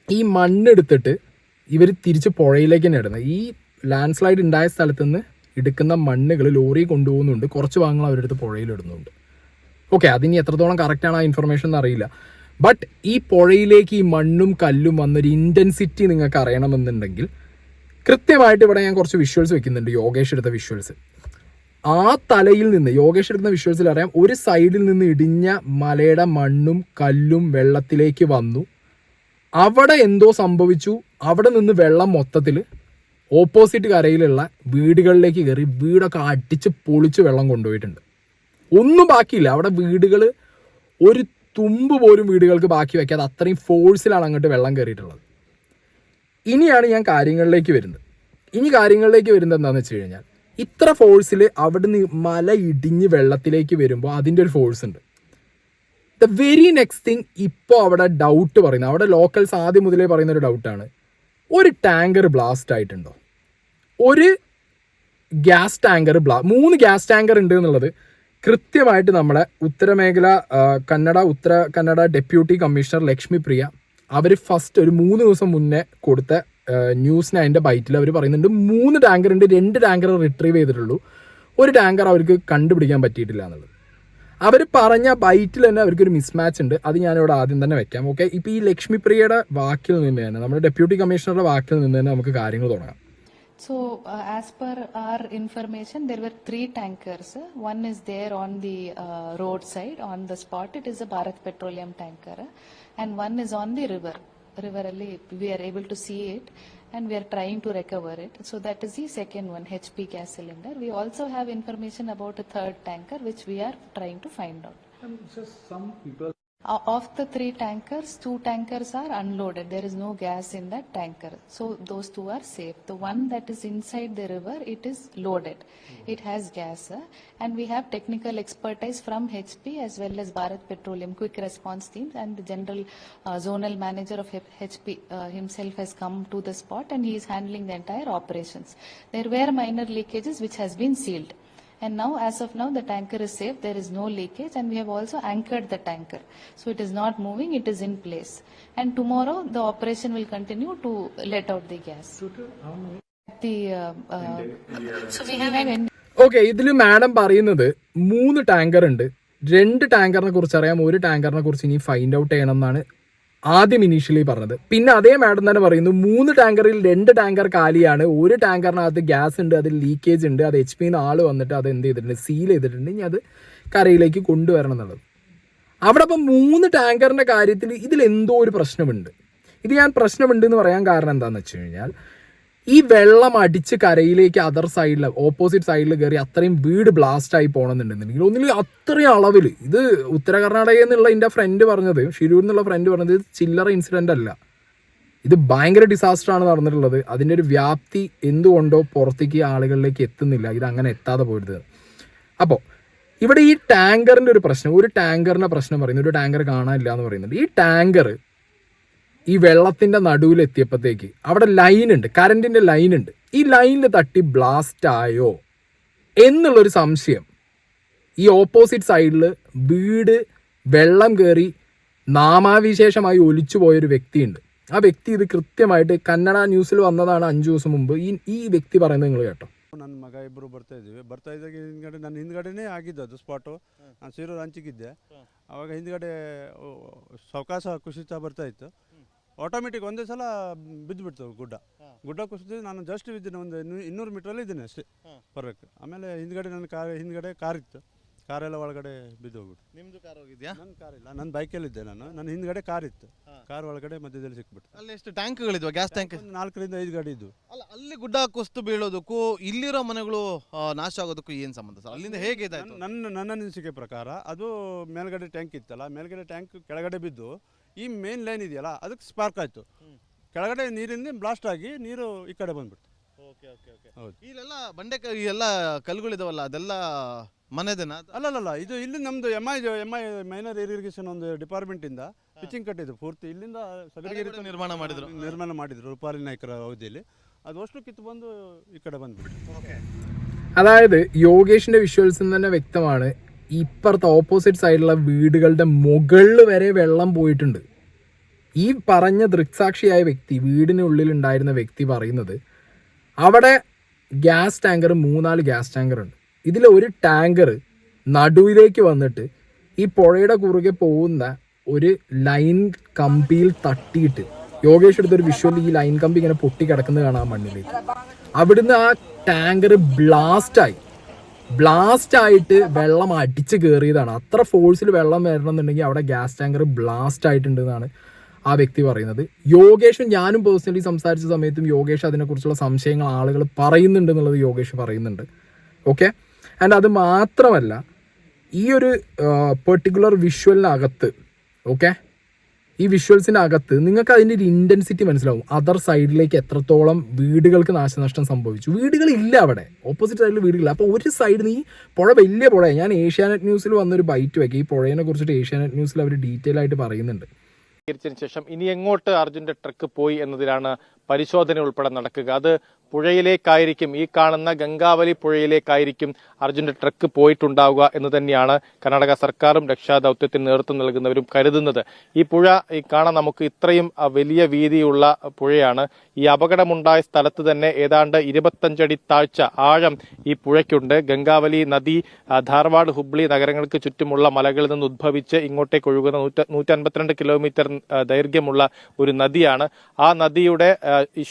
ഈ മണ്ണെടുത്തിട്ട് ഇവർ തിരിച്ച് പുഴയിലേക്ക് തന്നെ ഇടുന്നത് ഈ ലാൻഡ് സ്ലൈഡ് ഉണ്ടായ സ്ഥലത്ത് നിന്ന് എടുക്കുന്ന മണ്ണുകൾ ലോറി കൊണ്ടുപോകുന്നുണ്ട്. കുറച്ച് ഭാഗങ്ങൾ അവരെടുത്ത് പുഴയിലിടുന്നുണ്ട് ഓക്കെ അതിനി എത്രത്തോളം കറക്റ്റാണ് ആ ഇൻഫർമേഷൻ എന്ന് അറിയില്ല. ബട്ട് ഈ പുഴയിലേക്ക് ഈ മണ്ണും കല്ലും വന്നൊരു ഇന്റൻസിറ്റി നിങ്ങൾക്ക് അറിയണമെന്നുണ്ടെങ്കിൽ കൃത്യമായിട്ട് ഇവിടെ ഞാൻ കുറച്ച് വിഷ്വൽസ് വെക്കുന്നുണ്ട്. യോഗേഷ് എടുത്ത വിഷ്വൽസ് ആ തലയിൽ നിന്ന് യോഗേഷ് എടുക്കുന്ന വിഷ്വൽസിൽ അറിയാം ഒരു സൈഡിൽ നിന്ന് ഇടിഞ്ഞ മലയുടെ മണ്ണും കല്ലും വെള്ളത്തിലേക്ക് വന്നു. അവിടെ എന്തോ സംഭവിച്ചു. അവിടെ നിന്ന് വെള്ളം മൊത്തത്തിൽ ഓപ്പോസിറ്റ് കരയിലുള്ള വീടുകളിലേക്ക് കയറി വീടൊക്കെ അടിച്ച് പൊളിച്ച് വെള്ളം കൊണ്ടുപോയിട്ടുണ്ട്. ഒന്നും ബാക്കിയില്ല. അവിടെ വീടുകൾ ഒരു തുമ്പ് പോലും വീടുകൾക്ക് ബാക്കി വയ്ക്കാതെ അത്രയും ഫോഴ്സിലാണ് അങ്ങോട്ട് വെള്ളം കയറിയിട്ടുള്ളത്. ഇനിയാണ് ഞാൻ കാര്യങ്ങളിലേക്ക് വരുന്നത്. ഇനി കാര്യങ്ങളിലേക്ക് വരുന്നത് എന്താണെന്ന് വെച്ച് കഴിഞ്ഞാൽ ഇത്ര ഫോഴ്സിൽ അവിടുന്ന് മല ഇടിഞ്ഞ് വെള്ളത്തിലേക്ക് വരുമ്പോൾ അതിന്റെ ഒരു ഫോഴ്സ് ഉണ്ട്. ദ വെരി നെക്സ്റ്റ് തിങ് ഇപ്പോൾ അവിടെ ഡൗട്ട് പറയുന്നത്. അവിടെ ലോക്കൽസ് ആദ്യം മുതലേ പറയുന്ന ഒരു ഡൗട്ടാണ് ഒരു ടാങ്കർ ബ്ലാസ്റ്റ് ആയിട്ടുണ്ടോ? ഒരു ഗ്യാസ് ടാങ്കർ ബ്ലാ മൂന്ന് ഗ്യാസ് ടാങ്കർ ഉണ്ട് എന്നുള്ളത് കൃത്യമായിട്ട് നമ്മുടെ ഉത്തരമേഖല കന്നഡ ഉത്തര കന്നഡ ഡെപ്യൂട്ടി കമ്മീഷണർ ലക്ഷ്മി പ്രിയ അവർ ഫസ്റ്റ് ഒരു മൂന്ന് ദിവസം മുന്നേ കൊടുത്ത ന്യൂസിന് അതിന്റെ ബൈറ്റിൽ അവർ പറയുന്നുണ്ട് മൂന്ന് ടാങ്കർ ഉണ്ട് രണ്ട് ടാങ്കർ റിട്രീവ് ചെയ്തിട്ടുള്ളൂ. ഒരു ടാങ്കർ അവർക്ക് കണ്ടുപിടിക്കാൻ പറ്റിയിട്ടില്ല എന്നുള്ളത്. അവർ പറഞ്ഞ ബൈറ്റിൽ തന്നെ അവർക്കൊരു മിസ്മാച്ച് ഉണ്ട്. അത് ഞാനിവിടെ ആദ്യം തന്നെ വെക്കാം. ഓക്കെ ഇപ്പോൾ ഈ ലക്ഷ്മിപ്രിയയുടെ വാക്കിൽ നിന്ന് തന്നെ നമ്മുടെ ഡെപ്യൂട്ടി കമ്മീഷണറുടെ വാക്കിൽ നിന്ന് തന്നെ നമുക്ക് കാര്യങ്ങൾ തുടങ്ങാം. So, uh, as per our information, there were three tankers. One is there on the uh, roadside, on the spot. It is a Bharat Petroleum tanker, and one is on the river. River, we are able to see it, and we are trying to recover it. So that is the second one, HP gas cylinder. We also have information about a third tanker, which we are trying to find out. Just some people. Uh, Of the three tankers, two tankers are unloaded. There is no gas in that tanker. So those two are safe. The one that is inside the river, it is loaded. It has gas. uh, And we have technical expertise from HP as well as Bharat Petroleum Quick Response Teams and the general uh, zonal manager of HP uh, himself has come to the spot and he is handling the entire operations. There were minor leakages which has been sealed. And now, as of now, the tanker is safe. There is no leakage, and we have also anchored the tanker. So it is not moving; it is in place. And tomorrow, the operation will continue to let out the gas. The uh, uh, so we have en- okay ഇതിൽ madam പറയുന്നത് മൂന്ന് tanker ഉണ്ട് രണ്ട് ടാങ്കറിനെ കുറിച്ച് അറിയാം ഒരു ടാങ്കറിനെ കുറിച്ച് ഇനി ഫൈൻഡ് ഔട്ട് ചെയ്യണം എന്നാണ് ആദ്യം ഇനീഷ്യലി പറഞ്ഞത്. പിന്നെ അതേ മാഡം തന്നെ പറയുന്നു മൂന്ന് ടാങ്കറിൽ രണ്ട് ടാങ്കർ കാലിയാണ്. ഒരു ടാങ്കറിനകത്ത് ഗ്യാസ് ഉണ്ട് അതിൽ ലീക്കേജ് ഉണ്ട് അത് എച്ച് പിന്ന് ആൾ വന്നിട്ട് അത് എന്ത് ചെയ്തിട്ടുണ്ട് സീൽ ചെയ്തിട്ടുണ്ട്. ഇനി അത് കരയിലേക്ക് കൊണ്ടുവരണം എന്നുള്ളത്. അവിടെ അപ്പം മൂന്ന് ടാങ്കറിന്റെ കാര്യത്തിൽ ഇതിൽ എന്തോ ഒരു പ്രശ്നമുണ്ട്. ഇത് ഞാൻ പ്രശ്നമുണ്ട് എന്ന് പറയാൻ കാരണം എന്താണെന്ന് വെച്ച് കഴിഞ്ഞാൽ ഈ വെള്ളം അടിച്ച് കരയിലേക്ക് അതർ സൈഡിൽ ഓപ്പോസിറ്റ് സൈഡിൽ കയറി അത്രയും വീട് ബ്ലാസ്റ്റ് ആയി പോകണമെന്നുണ്ടെന്നുണ്ടെങ്കിൽ ഒന്നിൽ അത്രയും അളവിൽ ഇത് ഉത്തര കർണാടകയിൽ നിന്നുള്ള എന്റെ ഫ്രണ്ട് പറഞ്ഞത് ഷിരൂർ എന്നുള്ള ഫ്രണ്ട് പറഞ്ഞത് ഇത് ചില്ലറ ഇൻസിഡന്റ് അല്ല. ഇത് ഭയങ്കര ഡിസാസ്റ്റർ ആണ് നടന്നിട്ടുള്ളത്. അതിന്റെ ഒരു വ്യാപ്തി എന്തുകൊണ്ടോ പുറത്തേക്ക് ആളുകളിലേക്ക് എത്തുന്നില്ല. ഇത് അങ്ങനെ എത്താതെ പോരുത്. അപ്പോൾ ഇവിടെ ഈ ടാങ്കറിന്റെ ഒരു പ്രശ്നം ഒരു ടാങ്കറിന്റെ പ്രശ്നം പറയുന്നു ഒരു ടാങ്കർ കാണാനില്ല എന്ന് പറയുന്നുണ്ട്. ഈ ടാങ്കർ ഈ വെള്ളത്തിന്റെ നടുവിൽ എത്തിയപ്പോഴത്തേക്ക് അവിടെ ലൈൻ ഉണ്ട് കറണ്ടിന്റെ ലൈൻ ഉണ്ട് ഈ ലൈനിൽ തട്ടി ബ്ലാസ്റ്റ് ആയോ എന്നുള്ളൊരു സംശയം ഈ ഓപ്പോസിറ്റ് സൈഡിൽ വീട് വെള്ളം കയറി നാമാവിശേഷമായി ഒലിച്ചു പോയൊരു വ്യക്തിയുണ്ട് ആ വ്യക്തി ഇത് കൃത്യമായിട്ട് കന്നഡ ന്യൂസിൽ വന്നതാണ് അഞ്ചു ദിവസം മുമ്പ് ഈ ഈ വ്യക്തി പറയുന്നത് നിങ്ങൾ കേട്ടോ ನನ್ನ ಮಗ ಇಬ್ಬರು ಬರ್ತಾ ಇದ್ವಿ ಬರ್ತಾ ಇದ್ದಾಗ ಹಿಂದ್ಗಡೆ ನನ್ನ ಹಿಂದ್ಗಡೆನೇ ಆಗಿದ್ದು ಅದು ಸ್ಪಾಟು ನಾನು ಸೀರೂರು ಹಂಚಿಗಿದ್ದೆ ಅವಾಗ ಹಿಂದ್ಗಡೆ ಓ, ಸಾವಕಾಶ ಕುಸಿತಾ ಬರ್ತಾ ಇತ್ತು ಆಟೋಮೆಟಿಕ್ ಒಂದೇ ಸಲ ಬಿದ್ದುಬಿಡ್ತು ಗುಡ್ಡ. ಗುಡ್ಡ ಕುಸಿದ್ರೆ ನಾನು ಜಸ್ಟ್ ಬಿದ್ದೀನಿ ಒಂದು ಇನ್ನೂ- ಇನ್ನೂರು ಮೀಟ್ರಲ್ಲಿ ಇದ್ದೀನಿ ಅಷ್ಟೇ. ಬರಬೇಕು ಆಮೇಲೆ ಹಿಂದ್ಗಡೆ ನನ್ನ ಕಾರ್ ಹಿಂದ್ಗಡೆ ಕಾರ್ ಇತ್ತು. ಕಾರೆಲ್ಲ ಒಳಗಡೆ ಬಿದ್ದು ಹೋಗ್ಬಿಟ್ಟು ನಿಮ್ದು ಕಾರ್ ಹೋಗಿದ್ಯಾ? ನನ್ನ ಕಾರ್ ಇಲ್ಲ. ನನ್ನ ಬೈಕಲ್ಲಿದ್ದೆ ನಾನು. ನನ್ನ ಹಿಂದ್ಗಡೆ ಕಾರ್ ಇತ್ತು. ಕಾರ್ ಒಳಗಡೆ ಮಧ್ಯದಲ್ಲಿ ಸಿಕ್ಬಿಟ್ಟು ಅಲ್ಲಿ ಎಷ್ಟು ಟ್ಯಾಂಕ್ಗಳಿದ್ವು? ಗ್ಯಾಸ್ ಟ್ಯಾಂಕ್ ನಾಲ್ಕರಿಂದ ಐದು ಗಾಡಿ ಇದ್ದು ಅಲ್ಲ ಅಲ್ಲಿ ಗುಡ್ಡ ಕುಸ್ತು ಬೀಳೋದಕ್ಕೂ ಇಲ್ಲಿರೋ ಮನೆಗಳು ನಾಶ ಆಗೋದಕ್ಕೂ ಏನು ಸಂಬಂಧ ಸರ್? ಅಲ್ಲಿಂದ ಹೇಗೆ ನನ್ನ ನನ್ನ ಅನಿಸಿಕೆ ಪ್ರಕಾರ ಅದು ಮೇಲ್ಗಡೆ ಟ್ಯಾಂಕ್ ಇತ್ತಲ್ಲ. ಮೇಲ್ಗಡೆ ಟ್ಯಾಂಕ್ ಕೆಳಗಡೆ ಬಿದ್ದು ಈ ಮೇನ್ ಲೈನ್ ಇದೆಯಲ್ಲ ಅದಕ್ಕೆ ಸ್ಪಾರ್ಕ್ ಆಯಿತು ಕೆಳಗಡೆ ನೀರಿಂದ ಬ್ಲಾಸ್ಟ್ ಆಗಿ ನೀರು ಈ ಕಡೆ ಬಂದ್ಬಿಡ್ತು ಓಕೆ ಓಕೆ ಓಕೆ ಹೌದು ಇಲ್ಲೆಲ್ಲ ಬಂಡೆ ಕ- ಈ ಎಲ್ಲ ಕಲ್ಗಳಿದಾವಲ್ಲ ಅದೆಲ್ಲ ಮನೆದೇನಾ ಅಲ್ಲಲ್ಲ ಇದು ಇಲ್ಲಿ ನಮ್ದು M I M I minor irrigation ಒಂದು ಡಿಪಾರ್ಟ್ಮೆಂಟಿಂದ ಪಿಚಿಂಗ್ ಕಟ್ಟಿದ್ದು ಪೂರ್ತಿ ಇಲ್ಲಿಂದ ಸಗರಗಿರಿ ಕೂಡ ನಿರ್ಮಾಣ ಮಾಡಿದ್ರು. ನಿರ್ಮಾಣ ಮಾಡಿದ್ರು ರೂಪಾಲಿ ನಾಯ್ಕರ ಅವಧಿಯಲ್ಲಿ ಅದು ಅಷ್ಟು ಕಿತ್ತು ಬಂದು ಈ ಕಡೆ ಬಂದ್ಬಿಟ್ಟು അതായത് യോഗേഷിന്റെ വിഷ്വൽസിൽ തന്നെ വ്യക്തമാണ് ഇപ്പുറത്തെ ഓപ്പോസിറ്റ് സൈഡിലുള്ള വീടുകളുടെ മുകളിൽ വരെ വെള്ളം പോയിട്ടുണ്ട്. ഈ പറഞ്ഞ ദൃക്സാക്ഷിയായ വ്യക്തി വീടിനുള്ളിൽ ഉണ്ടായിരുന്ന വ്യക്തി പറയുന്നത് അവിടെ ഗ്യാസ് ടാങ്കർ മൂന്നാൽ ഗ്യാസ് ടാങ്കർ ഉണ്ട്. ഇതിൽ ഒരു ടാങ്കർ നടുവിലേക്ക് വന്നിട്ട് ഈ പുഴയുടെ കുറുകെ പോകുന്ന ഒരു ലൈൻ കമ്പിയിൽ തട്ടിയിട്ട് യോഗേഷ് എടുത്തൊരു വിഷ്വൽ ഈ ലൈൻ കമ്പി ഇങ്ങനെ പൊട്ടി കിടക്കുന്നത് കാണാൻ മണ്ണിലേക്ക്. അവിടുന്ന് ആ ടാങ്കർ ബ്ലാസ്റ്റായി ബ്ലാസ്റ്റ് ആയിട്ട് വെള്ളം അടിച്ച് കയറിയതാണ് അത്ര ഫോഴ്സിൽ വെള്ളം വരണം എന്നുണ്ടെങ്കിൽ അവിടെ ഗ്യാസ് ടാങ്കർ ബ്ലാസ്റ്റ് ആയിട്ടുണ്ടെന്നാണ് ആ വ്യക്തി പറയുന്നത്. യോഗേഷും ഞാനും പേഴ്സണലി സംസാരിച്ച സമയത്തും യോഗേഷ് അതിനെക്കുറിച്ചുള്ള സംശയങ്ങൾ ആളുകൾ പറയുന്നുണ്ട് എന്നുള്ളത് യോഗേഷ് പറയുന്നുണ്ട്. ഓക്കെ ആൻഡ് അത് മാത്രമല്ല ഈ ഒരു പെർട്ടിക്കുലർ വിഷ്വലിനകത്ത് ഓക്കെ ഈ വിഷ്വൽസിന്റെ അകത്ത് നിങ്ങൾക്ക് അതിന്റെ ഒരു ഇന്റൻസിറ്റി മനസ്സിലാവും. അതർ സൈഡിലേക്ക് എത്രത്തോളം വീടുകൾക്ക് നാശനഷ്ടം സംഭവിച്ചു. വീടുകളില്ല അവിടെ. ഓപ്പോസിറ്റ് സൈഡിൽ വീടുകളില്ല. അപ്പോൾ ഒരു സൈഡിൽ ഈ പുഴ വലിയ പുഴ. ഞാൻ ഏഷ്യാനെറ്റ് ന്യൂസിൽ വന്നൊരു ബൈറ്റ് വയ്ക്കുക ഈ പുഴയെ കുറിച്ചിട്ട് ഏഷ്യാനെറ്റ് ന്യൂസിൽ അവർ ഡീറ്റെയിൽ ആയിട്ട് പറയുന്നുണ്ട്. ശേഷം ഇനി എങ്ങോട്ട് അർജുന്റെ ട്രക്ക് പോയി എന്നതിലാണ് പരിശോധന ഉൾപ്പെടെ നടക്കുക. അത് പുഴയിലേക്കായിരിക്കും ഈ കാണുന്ന ഗംഗാവലി പുഴയിലേക്കായിരിക്കും അർജുന്റെ ട്രക്ക് പോയിട്ടുണ്ടാവുക എന്ന് തന്നെയാണ് കർണാടക സർക്കാരും രക്ഷാദൌത്യത്തിന് നേതൃത്വം നൽകുന്നവരും കരുതുന്നത്. ഈ പുഴ ഈ കാണാൻ നമുക്ക് ഇത്രയും വലിയ വീതിയുള്ള പുഴയാണ്. ഈ അപകടമുണ്ടായ സ്ഥലത്ത് തന്നെ ഏതാണ്ട് ഇരുപത്തഞ്ചടി താഴ്ച ആഴം ഈ പുഴയ്ക്കുണ്ട്. ഗംഗാവലി നദി ധാർവാഡ് ഹുബ്ലി നഗരങ്ങൾക്ക് ചുറ്റുമുള്ള മലകളിൽ നിന്ന് ഉദ്ഭവിച്ച് ഇങ്ങോട്ടേക്ക് ഒഴുകുന്ന നൂറ്റ നൂറ്റൻപത്തിരണ്ട് കിലോമീറ്റർ ദൈർഘ്യമുള്ള ഒരു നദിയാണ്. ആ നദിയുടെ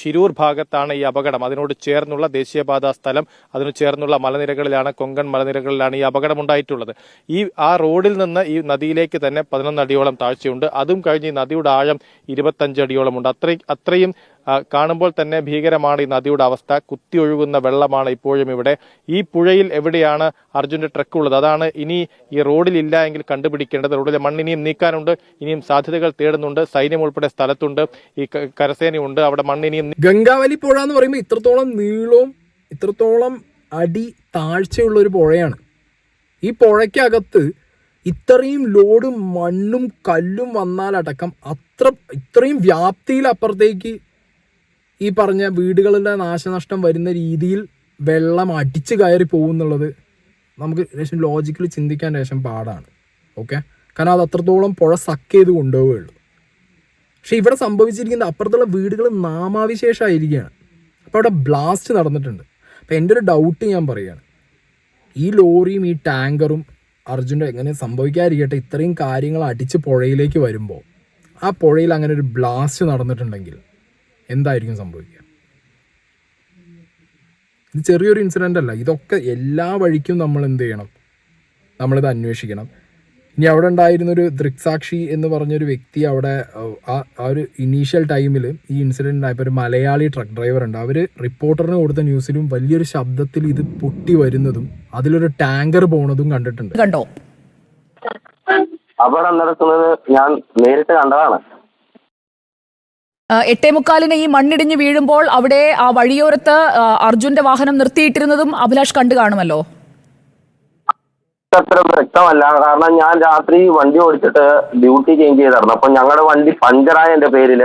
ശിരൂർ ഭാഗത്താണ് ഈ അപകടം. അതിനോട് ചേർന്നുള്ള ദേശീയപാത സ്ഥലം അതിനു ചേർന്നുള്ള മലനിരകളിലാണ് കൊങ്കൺ മലനിരകളിലാണ് ഈ അപകടമുണ്ടായിട്ടുള്ളത്. ഈ ആ റോഡിൽ നിന്ന് ഈ നദിയിലേക്ക് തന്നെ പതിനൊന്ന് അടിയോളം താഴ്ചയുണ്ട്. അതും കഴിഞ്ഞ് ഈ നദിയുടെ ആഴം ഇരുപത്തഞ്ച് അടിയോളമുണ്ട് അത്രയും അത്രയും കാണുമ്പോൾ തന്നെ ഭീകരമാണ് ഈ നദിയുടെ അവസ്ഥ. കുത്തി ഒഴുകുന്ന വെള്ളമാണ് ഇപ്പോഴും ഇവിടെ. ഈ പുഴയിൽ എവിടെയാണ് അർജുന്റെ ട്രക്ക് ഉള്ളത്? അതാണ് ഇനി ഈ റോഡിൽ ഇല്ല എങ്കിൽ കണ്ടുപിടിക്കേണ്ടത്. റോഡിലെ മണ്ണ് ഇനിയും നീക്കാനുണ്ട്. ഇനിയും സാധ്യതകൾ തേടുന്നുണ്ട്. സൈന്യം ഉൾപ്പെടെ സ്ഥലത്തുണ്ട്. ഈ കരസേനയുണ്ട് അവിടെ മണ്ണ് ഇനിയും ഗംഗാവലി പുഴ എന്ന് പറയുമ്പോൾ ഇത്രത്തോളം നീളവും ഇത്രത്തോളം അടി താഴ്ചയുള്ള ഒരു പുഴയാണ്. ഈ പുഴയ്ക്കകത്ത് ഇത്രയും ലോഡും മണ്ണും കല്ലും വന്നാലടക്കം അത്ര ഇത്രയും വ്യാപ്തിയിൽ അപ്പുറത്തേക്ക് ഈ പറഞ്ഞ വീടുകളുടെ നാശനഷ്ടം വരുന്ന രീതിയിൽ വെള്ളം അടിച്ച് കയറി പോകുന്നുള്ളത് നമുക്ക് ലേശം ലോജിക്കലി ചിന്തിക്കാൻ ലേശം പാടാണ്. ഓക്കെ കാരണം അത് അത്രത്തോളം പുഴ സക്ക് ചെയ്ത് കൊണ്ടുപോവുകയുള്ളൂ. പക്ഷെ ഇവിടെ സംഭവിച്ചിരിക്കുന്നത് അപ്പുറത്തുള്ള വീടുകൾ നാമാവിശേഷമായിരിക്കുകയാണ്. അപ്പോൾ അവിടെ ബ്ലാസ്റ്റ് നടന്നിട്ടുണ്ട്. അപ്പോൾ എന്റെ ഒരു ഡൗട്ട് ഞാൻ പറയുകയാണ്. ഈ ലോറിയും ഈ ടാങ്കറും അർജുന്റെ എങ്ങനെ സംഭവിക്കാതിരിക്കട്ടെ? ഇത്രയും കാര്യങ്ങൾ അടിച്ച് പുഴയിലേക്ക് വരുമ്പോൾ ആ പുഴയിൽ അങ്ങനെ ഒരു ബ്ലാസ്റ്റ് നടന്നിട്ടുണ്ടെങ്കിൽ എന്തായിരിക്കും സംഭവിക്കുക? ഇത് ചെറിയൊരു ഇൻസിഡന്റ് അല്ല. ഇതൊക്കെ എല്ലാ വഴിക്കും നമ്മൾ എന്ത് ചെയ്യണം? നമ്മളിത് അന്വേഷിക്കണം. ഇനി അവിടെ ഉണ്ടായിരുന്നൊരു ദൃക്സാക്ഷി എന്ന് പറഞ്ഞൊരു വ്യക്തി അവിടെ ആ ഒരു ഇനീഷ്യൽ ടൈമിൽ ഈ ഇൻസിഡന്റ് ആയപ്പോൾ ഒരു മലയാളി ട്രക്ക് ഡ്രൈവർ ഉണ്ട്. അവർ റിപ്പോർട്ടറിന് കൊടുത്ത ന്യൂസിലും വലിയൊരു ശബ്ദത്തിൽ ഇത് പൊട്ടി വരുന്നതും അതിലൊരു ടാങ്കർ പോണതും കണ്ടിട്ടുണ്ട്. കണ്ടോ? അപകടം നടക്കുന്നത് ഞാൻ നേരിട്ട് കണ്ടതാണ്. എട്ടേ മുക്കാലിന് ഈ മണ്ണിടിഞ്ഞ് വീഴുമ്പോൾ അവിടെ ആ വഴിയോരത്ത് അർജുന്റെ വാഹനം നിർത്തിയിട്ടിരുന്നതും അഭിലാഷ് കണ്ടു കാണുമല്ലോ? അത്ര വ്യക്തമല്ല. കാരണം ഞാൻ രാത്രി വണ്ടി ഓടിച്ചിട്ട് ഡ്യൂട്ടി ചേഞ്ച് ചെയ്തായിരുന്നു. അപ്പൊ ഞങ്ങളുടെ വണ്ടി പഞ്ചറായ എന്റെ പേരിൽ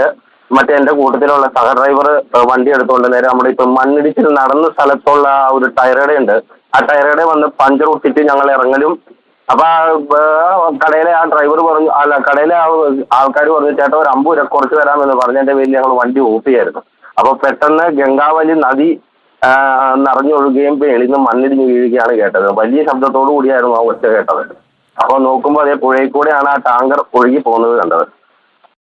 മറ്റേ എന്റെ കൂട്ടത്തിലുള്ള സഹ ഡ്രൈവർ വണ്ടി എടുത്തുകൊണ്ട് നേരെ നമ്മുടെ ഇപ്പൊ മണ്ണിടിച്ചിൽ നടന്ന സ്ഥലത്തുള്ള ഒരു ടയറേടെ ഉണ്ട്. ആ ടയറേടെ വന്ന് പഞ്ചർ ഒട്ടിച്ച് ഞങ്ങൾ ഇറങ്ങലും അപ്പൊ കടയിലെ ആ ഡ്രൈവർ പറഞ്ഞു അല്ല കടയിലെ ആ ആൾക്കാർ പറഞ്ഞു ചേട്ടാ ഒരു അമ്പത് രൂപ കുറച്ച് തരാമെന്ന് പറഞ്ഞതിന്റെ പേരിൽ ഞങ്ങൾ വണ്ടി ഓഫ് ചെയ്യായിരുന്നു. അപ്പൊ പെട്ടെന്ന് ഗംഗാവലി നദി നിറഞ്ഞൊഴുകുകയും പേളിന്ന് മണ്ണിടിഞ്ഞ് വീഴുകയാണ് കേട്ടത്. വലിയ ശബ്ദത്തോടു കൂടിയായിരുന്നു ആ ഒച്ച കേട്ടത്. അപ്പൊ നോക്കുമ്പോൾ അതേ പുഴയിൽ കൂടെയാണ് ആ ടാങ്കർ ഒഴുകി പോകുന്നത് കണ്ടത്.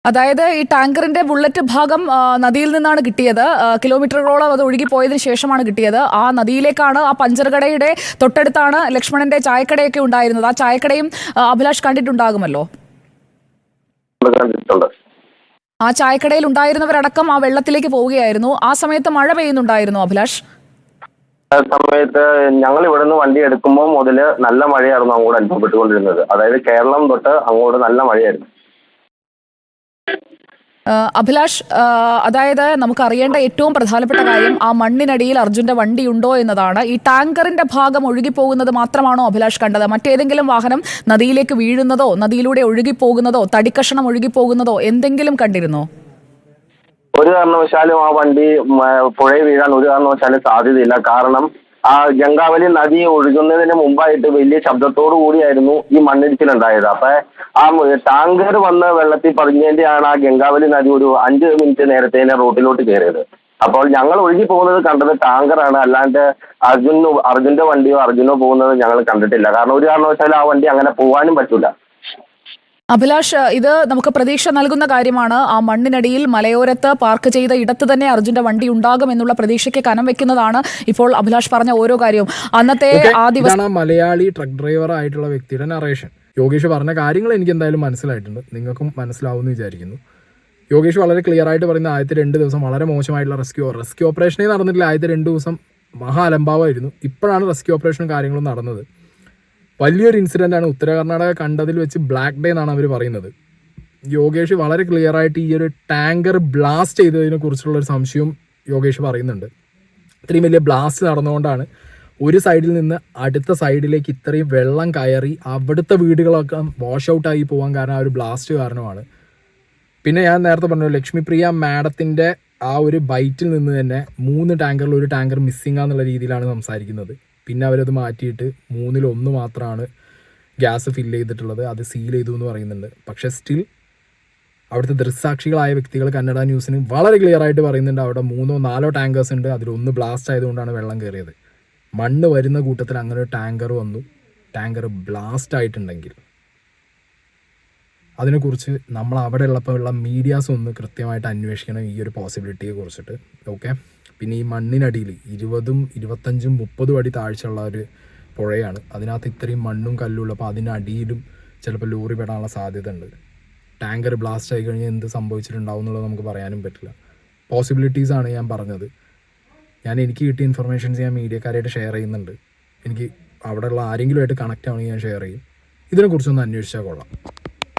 അതായത് ഈ ടാങ്കറിന്റെ ബുള്ളറ്റ് ഭാഗം നദിയിൽ നിന്നാണ് കിട്ടിയത്. കിലോമീറ്ററുകളോളം അത് ഒഴുകി പോയതിനു ശേഷമാണ് കിട്ടിയത്. ആ നദിയിലേക്കാണ് ആ പഞ്ചർ കടയുടെ തൊട്ടടുത്താണ് ലക്ഷ്മണന്റെ ചായക്കടയൊക്കെ ഉണ്ടായിരുന്നത്. ആ ചായക്കടയും അഭിലാഷ് കണ്ടിട്ടുണ്ടാകുമല്ലോ? ആ ചായക്കടയിൽ ഉണ്ടായിരുന്നവരടക്കം ആ വെള്ളത്തിലേക്ക് പോവുകയായിരുന്നു. ആ സമയത്ത് മഴ പെയ്യുന്നുണ്ടായിരുന്നു അഭിലാഷ്? സമയത്ത് ഞങ്ങൾ ഇവിടുന്ന് വണ്ടി എടുക്കുമ്പോൾ മുതൽ നല്ല മഴയായിരുന്നു അങ്ങോട്ട് അനുഭവപ്പെട്ടുകൊണ്ടിരുന്നത്. അതായത് കേരളം തൊട്ട് അങ്ങോട്ട് നല്ല മഴയായിരുന്നു. അഭിലാഷ് അതായത് നമുക്കറിയേണ്ട ഏറ്റവും പ്രധാനപ്പെട്ട കാര്യം ആ മണ്ണിനടിയിൽ അർജുന്റെ വണ്ടി ഉണ്ടോ എന്നതാണ്. ഈ ടാങ്കറിന്റെ ഭാഗം ഒഴുകിപ്പോകുന്നത് മാത്രമാണോ അഭിലാഷ് കണ്ടത്? മറ്റേതെങ്കിലും വാഹനം നദിയിലേക്ക് വീഴുന്നതോ നദിയിലൂടെ ഒഴുകിപ്പോകുന്നതോ തടിക്കഷണം ഒഴുകിപ്പോകുന്നതോ എന്തെങ്കിലും കണ്ടിരുന്നോ? ഒരു കാരണവശാലും ആ വണ്ടി പുഴയിൽ വീഴാൻ ഒരു കാരണവശാലും സാധ്യതയില്ല. കാരണം ആ ഗംഗാവലി നദി ഒഴുകുന്നതിന് മുമ്പായിട്ട് വലിയ ശബ്ദത്തോടു കൂടിയായിരുന്നു ഈ മണ്ണിടിച്ചിൽ ഉണ്ടായത് അപ്പൊ ആ ടാങ്കർ വന്ന വെള്ളത്തിൽ പതിഞ്ഞതിന്റെയാണ് ആ ഗംഗാവലി നദി ഒരു അഞ്ച് മിനിറ്റ് നേരത്തെ റോട്ടിലോട്ട് കയറിയത്. അപ്പോൾ ഞങ്ങൾ ഒഴുകി പോകുന്നത് കണ്ടത് ടാങ്കറാണ്. അല്ലാണ്ട് അർജുനോ അർജുന്റെ വണ്ടിയോ അർജുനോ പോകുന്നത് ഞങ്ങൾ കണ്ടിട്ടില്ല. കാരണം ഒരു കാരണവശാലും ആ വണ്ടി അങ്ങനെ പോകാനും പറ്റൂല. അഭിലാഷ് ഇത് നമുക്ക് പ്രതീക്ഷ നൽകുന്ന കാര്യമാണ്. ആ മണ്ണിനടിയിൽ മലയോരത്ത് പാർക്ക് ചെയ്ത ഇടത്ത് തന്നെ അർജുന്റെ വണ്ടി ഉണ്ടാകും എന്നുള്ള പ്രതീക്ഷയ്ക്ക് കനം വെക്കുന്നതാണ് ഇപ്പോൾ അഭിലാഷ് പറഞ്ഞ ഓരോ കാര്യവും. അന്നത്തെ ആ ദിവസം മലയാളി ട്രക്ക് ഡ്രൈവർ ആയിട്ടുള്ള വ്യക്തിയുടെ നറേഷൻ യോഗേഷ് പറഞ്ഞ കാര്യങ്ങൾ എനിക്ക് എന്തായാലും മനസ്സിലായിട്ടുണ്ട്. നിങ്ങൾക്കും മനസ്സിലാവുമെന്ന് വിചാരിക്കുന്നു. യോഗേഷ് വളരെ ക്ലിയർ ആയിട്ട് പറയുന്ന ആദ്യത്തെ രണ്ട് ദിവസം വളരെ മോശമായിട്ടുള്ള റെസ്ക്യൂ റെസ്ക്യൂ ഓപ്പറേഷനേ നടന്നിട്ടില്ല. ആദ്യത്തെ രണ്ട് ദിവസം മഹാ അലംഭാവമായിരുന്നു ഇപ്പോഴാണ് റെസ്ക്യൂ ഓപ്പറേഷനും കാര്യങ്ങളും നടന്നത്. വലിയൊരു ഇൻസിഡന്റ് ആണ് ഉത്തര കർണാടക കണ്ടതിൽ വെച്ച് ബ്ലാക്ക് ഡേ എന്നാണ് അവർ പറയുന്നത്. യോഗേഷ് വളരെ ക്ലിയർ ആയിട്ട് ഈ ഒരു ടാങ്കർ ബ്ലാസ്റ്റ് ചെയ്തതിനെ കുറിച്ചുള്ള ഒരു സംശയവും യോഗേഷ് പറയുന്നുണ്ട്. ഇത്രയും വലിയ ബ്ലാസ്റ്റ് നടന്നുകൊണ്ടാണ് ഒരു സൈഡിൽ നിന്ന് അടുത്ത സൈഡിലേക്ക് ഇത്രയും വെള്ളം കയറി അവിടുത്തെ വീടുകളൊക്കെ വാഷ് ഔട്ട് ആയി പോകാൻ കാരണം ആ ഒരു ബ്ലാസ്റ്റ് കാരണമാണ്. പിന്നെ ഞാൻ നേരത്തെ പറഞ്ഞു ലക്ഷ്മിപ്രിയ മാഡത്തിന്റെ ആ ഒരു ബൈറ്റിൽ നിന്ന് തന്നെ മൂന്ന് ടാങ്കറിൽ ഒരു ടാങ്കർ മിസ്സിംഗ് ആണെന്നുള്ള രീതിയിലാണ് സംസാരിക്കുന്നത്. പിന്നെ അവരത് മാറ്റിയിട്ട് മൂന്നിൽ ഒന്ന് മാത്രമാണ് ഗ്യാസ് ഫില്ല് ചെയ്തിട്ടുള്ളത്. അത് സീൽ ചെയ്തു എന്ന് പറയുന്നുണ്ട്. പക്ഷേ സ്റ്റിൽ അവിടുത്തെ ദൃക്സാക്ഷികളായ വ്യക്തികൾ കന്നഡ ന്യൂസിന് വളരെ ക്ലിയർ ആയിട്ട് പറയുന്നുണ്ട് അവിടെ മൂന്നോ നാലോ ടാങ്കേഴ്സ് ഉണ്ട്. അതിലൊന്ന് ബ്ലാസ്റ്റ് ആയതുകൊണ്ടാണ് വെള്ളം കയറിയത് മണ്ണ് വരുന്ന കൂട്ടത്തിൽ അങ്ങനെ ഒരു ടാങ്കർ വന്നു. ടാങ്കർ ബ്ലാസ്റ്റ് ആയിട്ടുണ്ടെങ്കിൽ അതിനെക്കുറിച്ച് നമ്മൾ അവിടെ ഉള്ളപ്പോൾ ഉള്ള മീഡിയാസ് ഒന്ന് കൃത്യമായിട്ട് അന്വേഷിക്കണം ഈ ഒരു പോസിബിലിറ്റിയെ കുറിച്ചിട്ട്. ഓക്കെ പിന്നെ ഈ മണ്ണിനടിയിൽ ഇരുപതും ഇരുപത്തഞ്ചും മുപ്പതും അടി താഴ്ചയുള്ള ഒരു പുഴയാണ്. അതിനകത്ത് ഇത്രയും മണ്ണും കല്ലും ഉള്ളപ്പോൾ അതിനടിയിലും ചിലപ്പോൾ ലോറി പെടാനുള്ള സാധ്യത ഉണ്ട് ടാങ്കർ ബ്ലാസ്റ്റ് ആയി കഴിഞ്ഞാൽ എന്ത് സംഭവിച്ചിട്ടുണ്ടാവും എന്നുള്ളത് നമുക്ക് പറയാനും പറ്റില്ല. പോസിബിലിറ്റീസ് ആണ് ഞാൻ പറഞ്ഞത്. ഞാൻ എനിക്ക് കിട്ടിയ ഇൻഫർമേഷൻസ് ഞാൻ മീഡിയക്കാരായിട്ട് ഷെയർ ചെയ്യുന്നുണ്ട്. എനിക്ക് അവിടെയുള്ള ആരെങ്കിലുമായിട്ട് കണക്റ്റ് ആണെങ്കിൽ ഞാൻ ഷെയർ ചെയ്യും. ഇതിനെക്കുറിച്ചൊന്ന് അന്വേഷിച്ചാൽ കൊള്ളാം.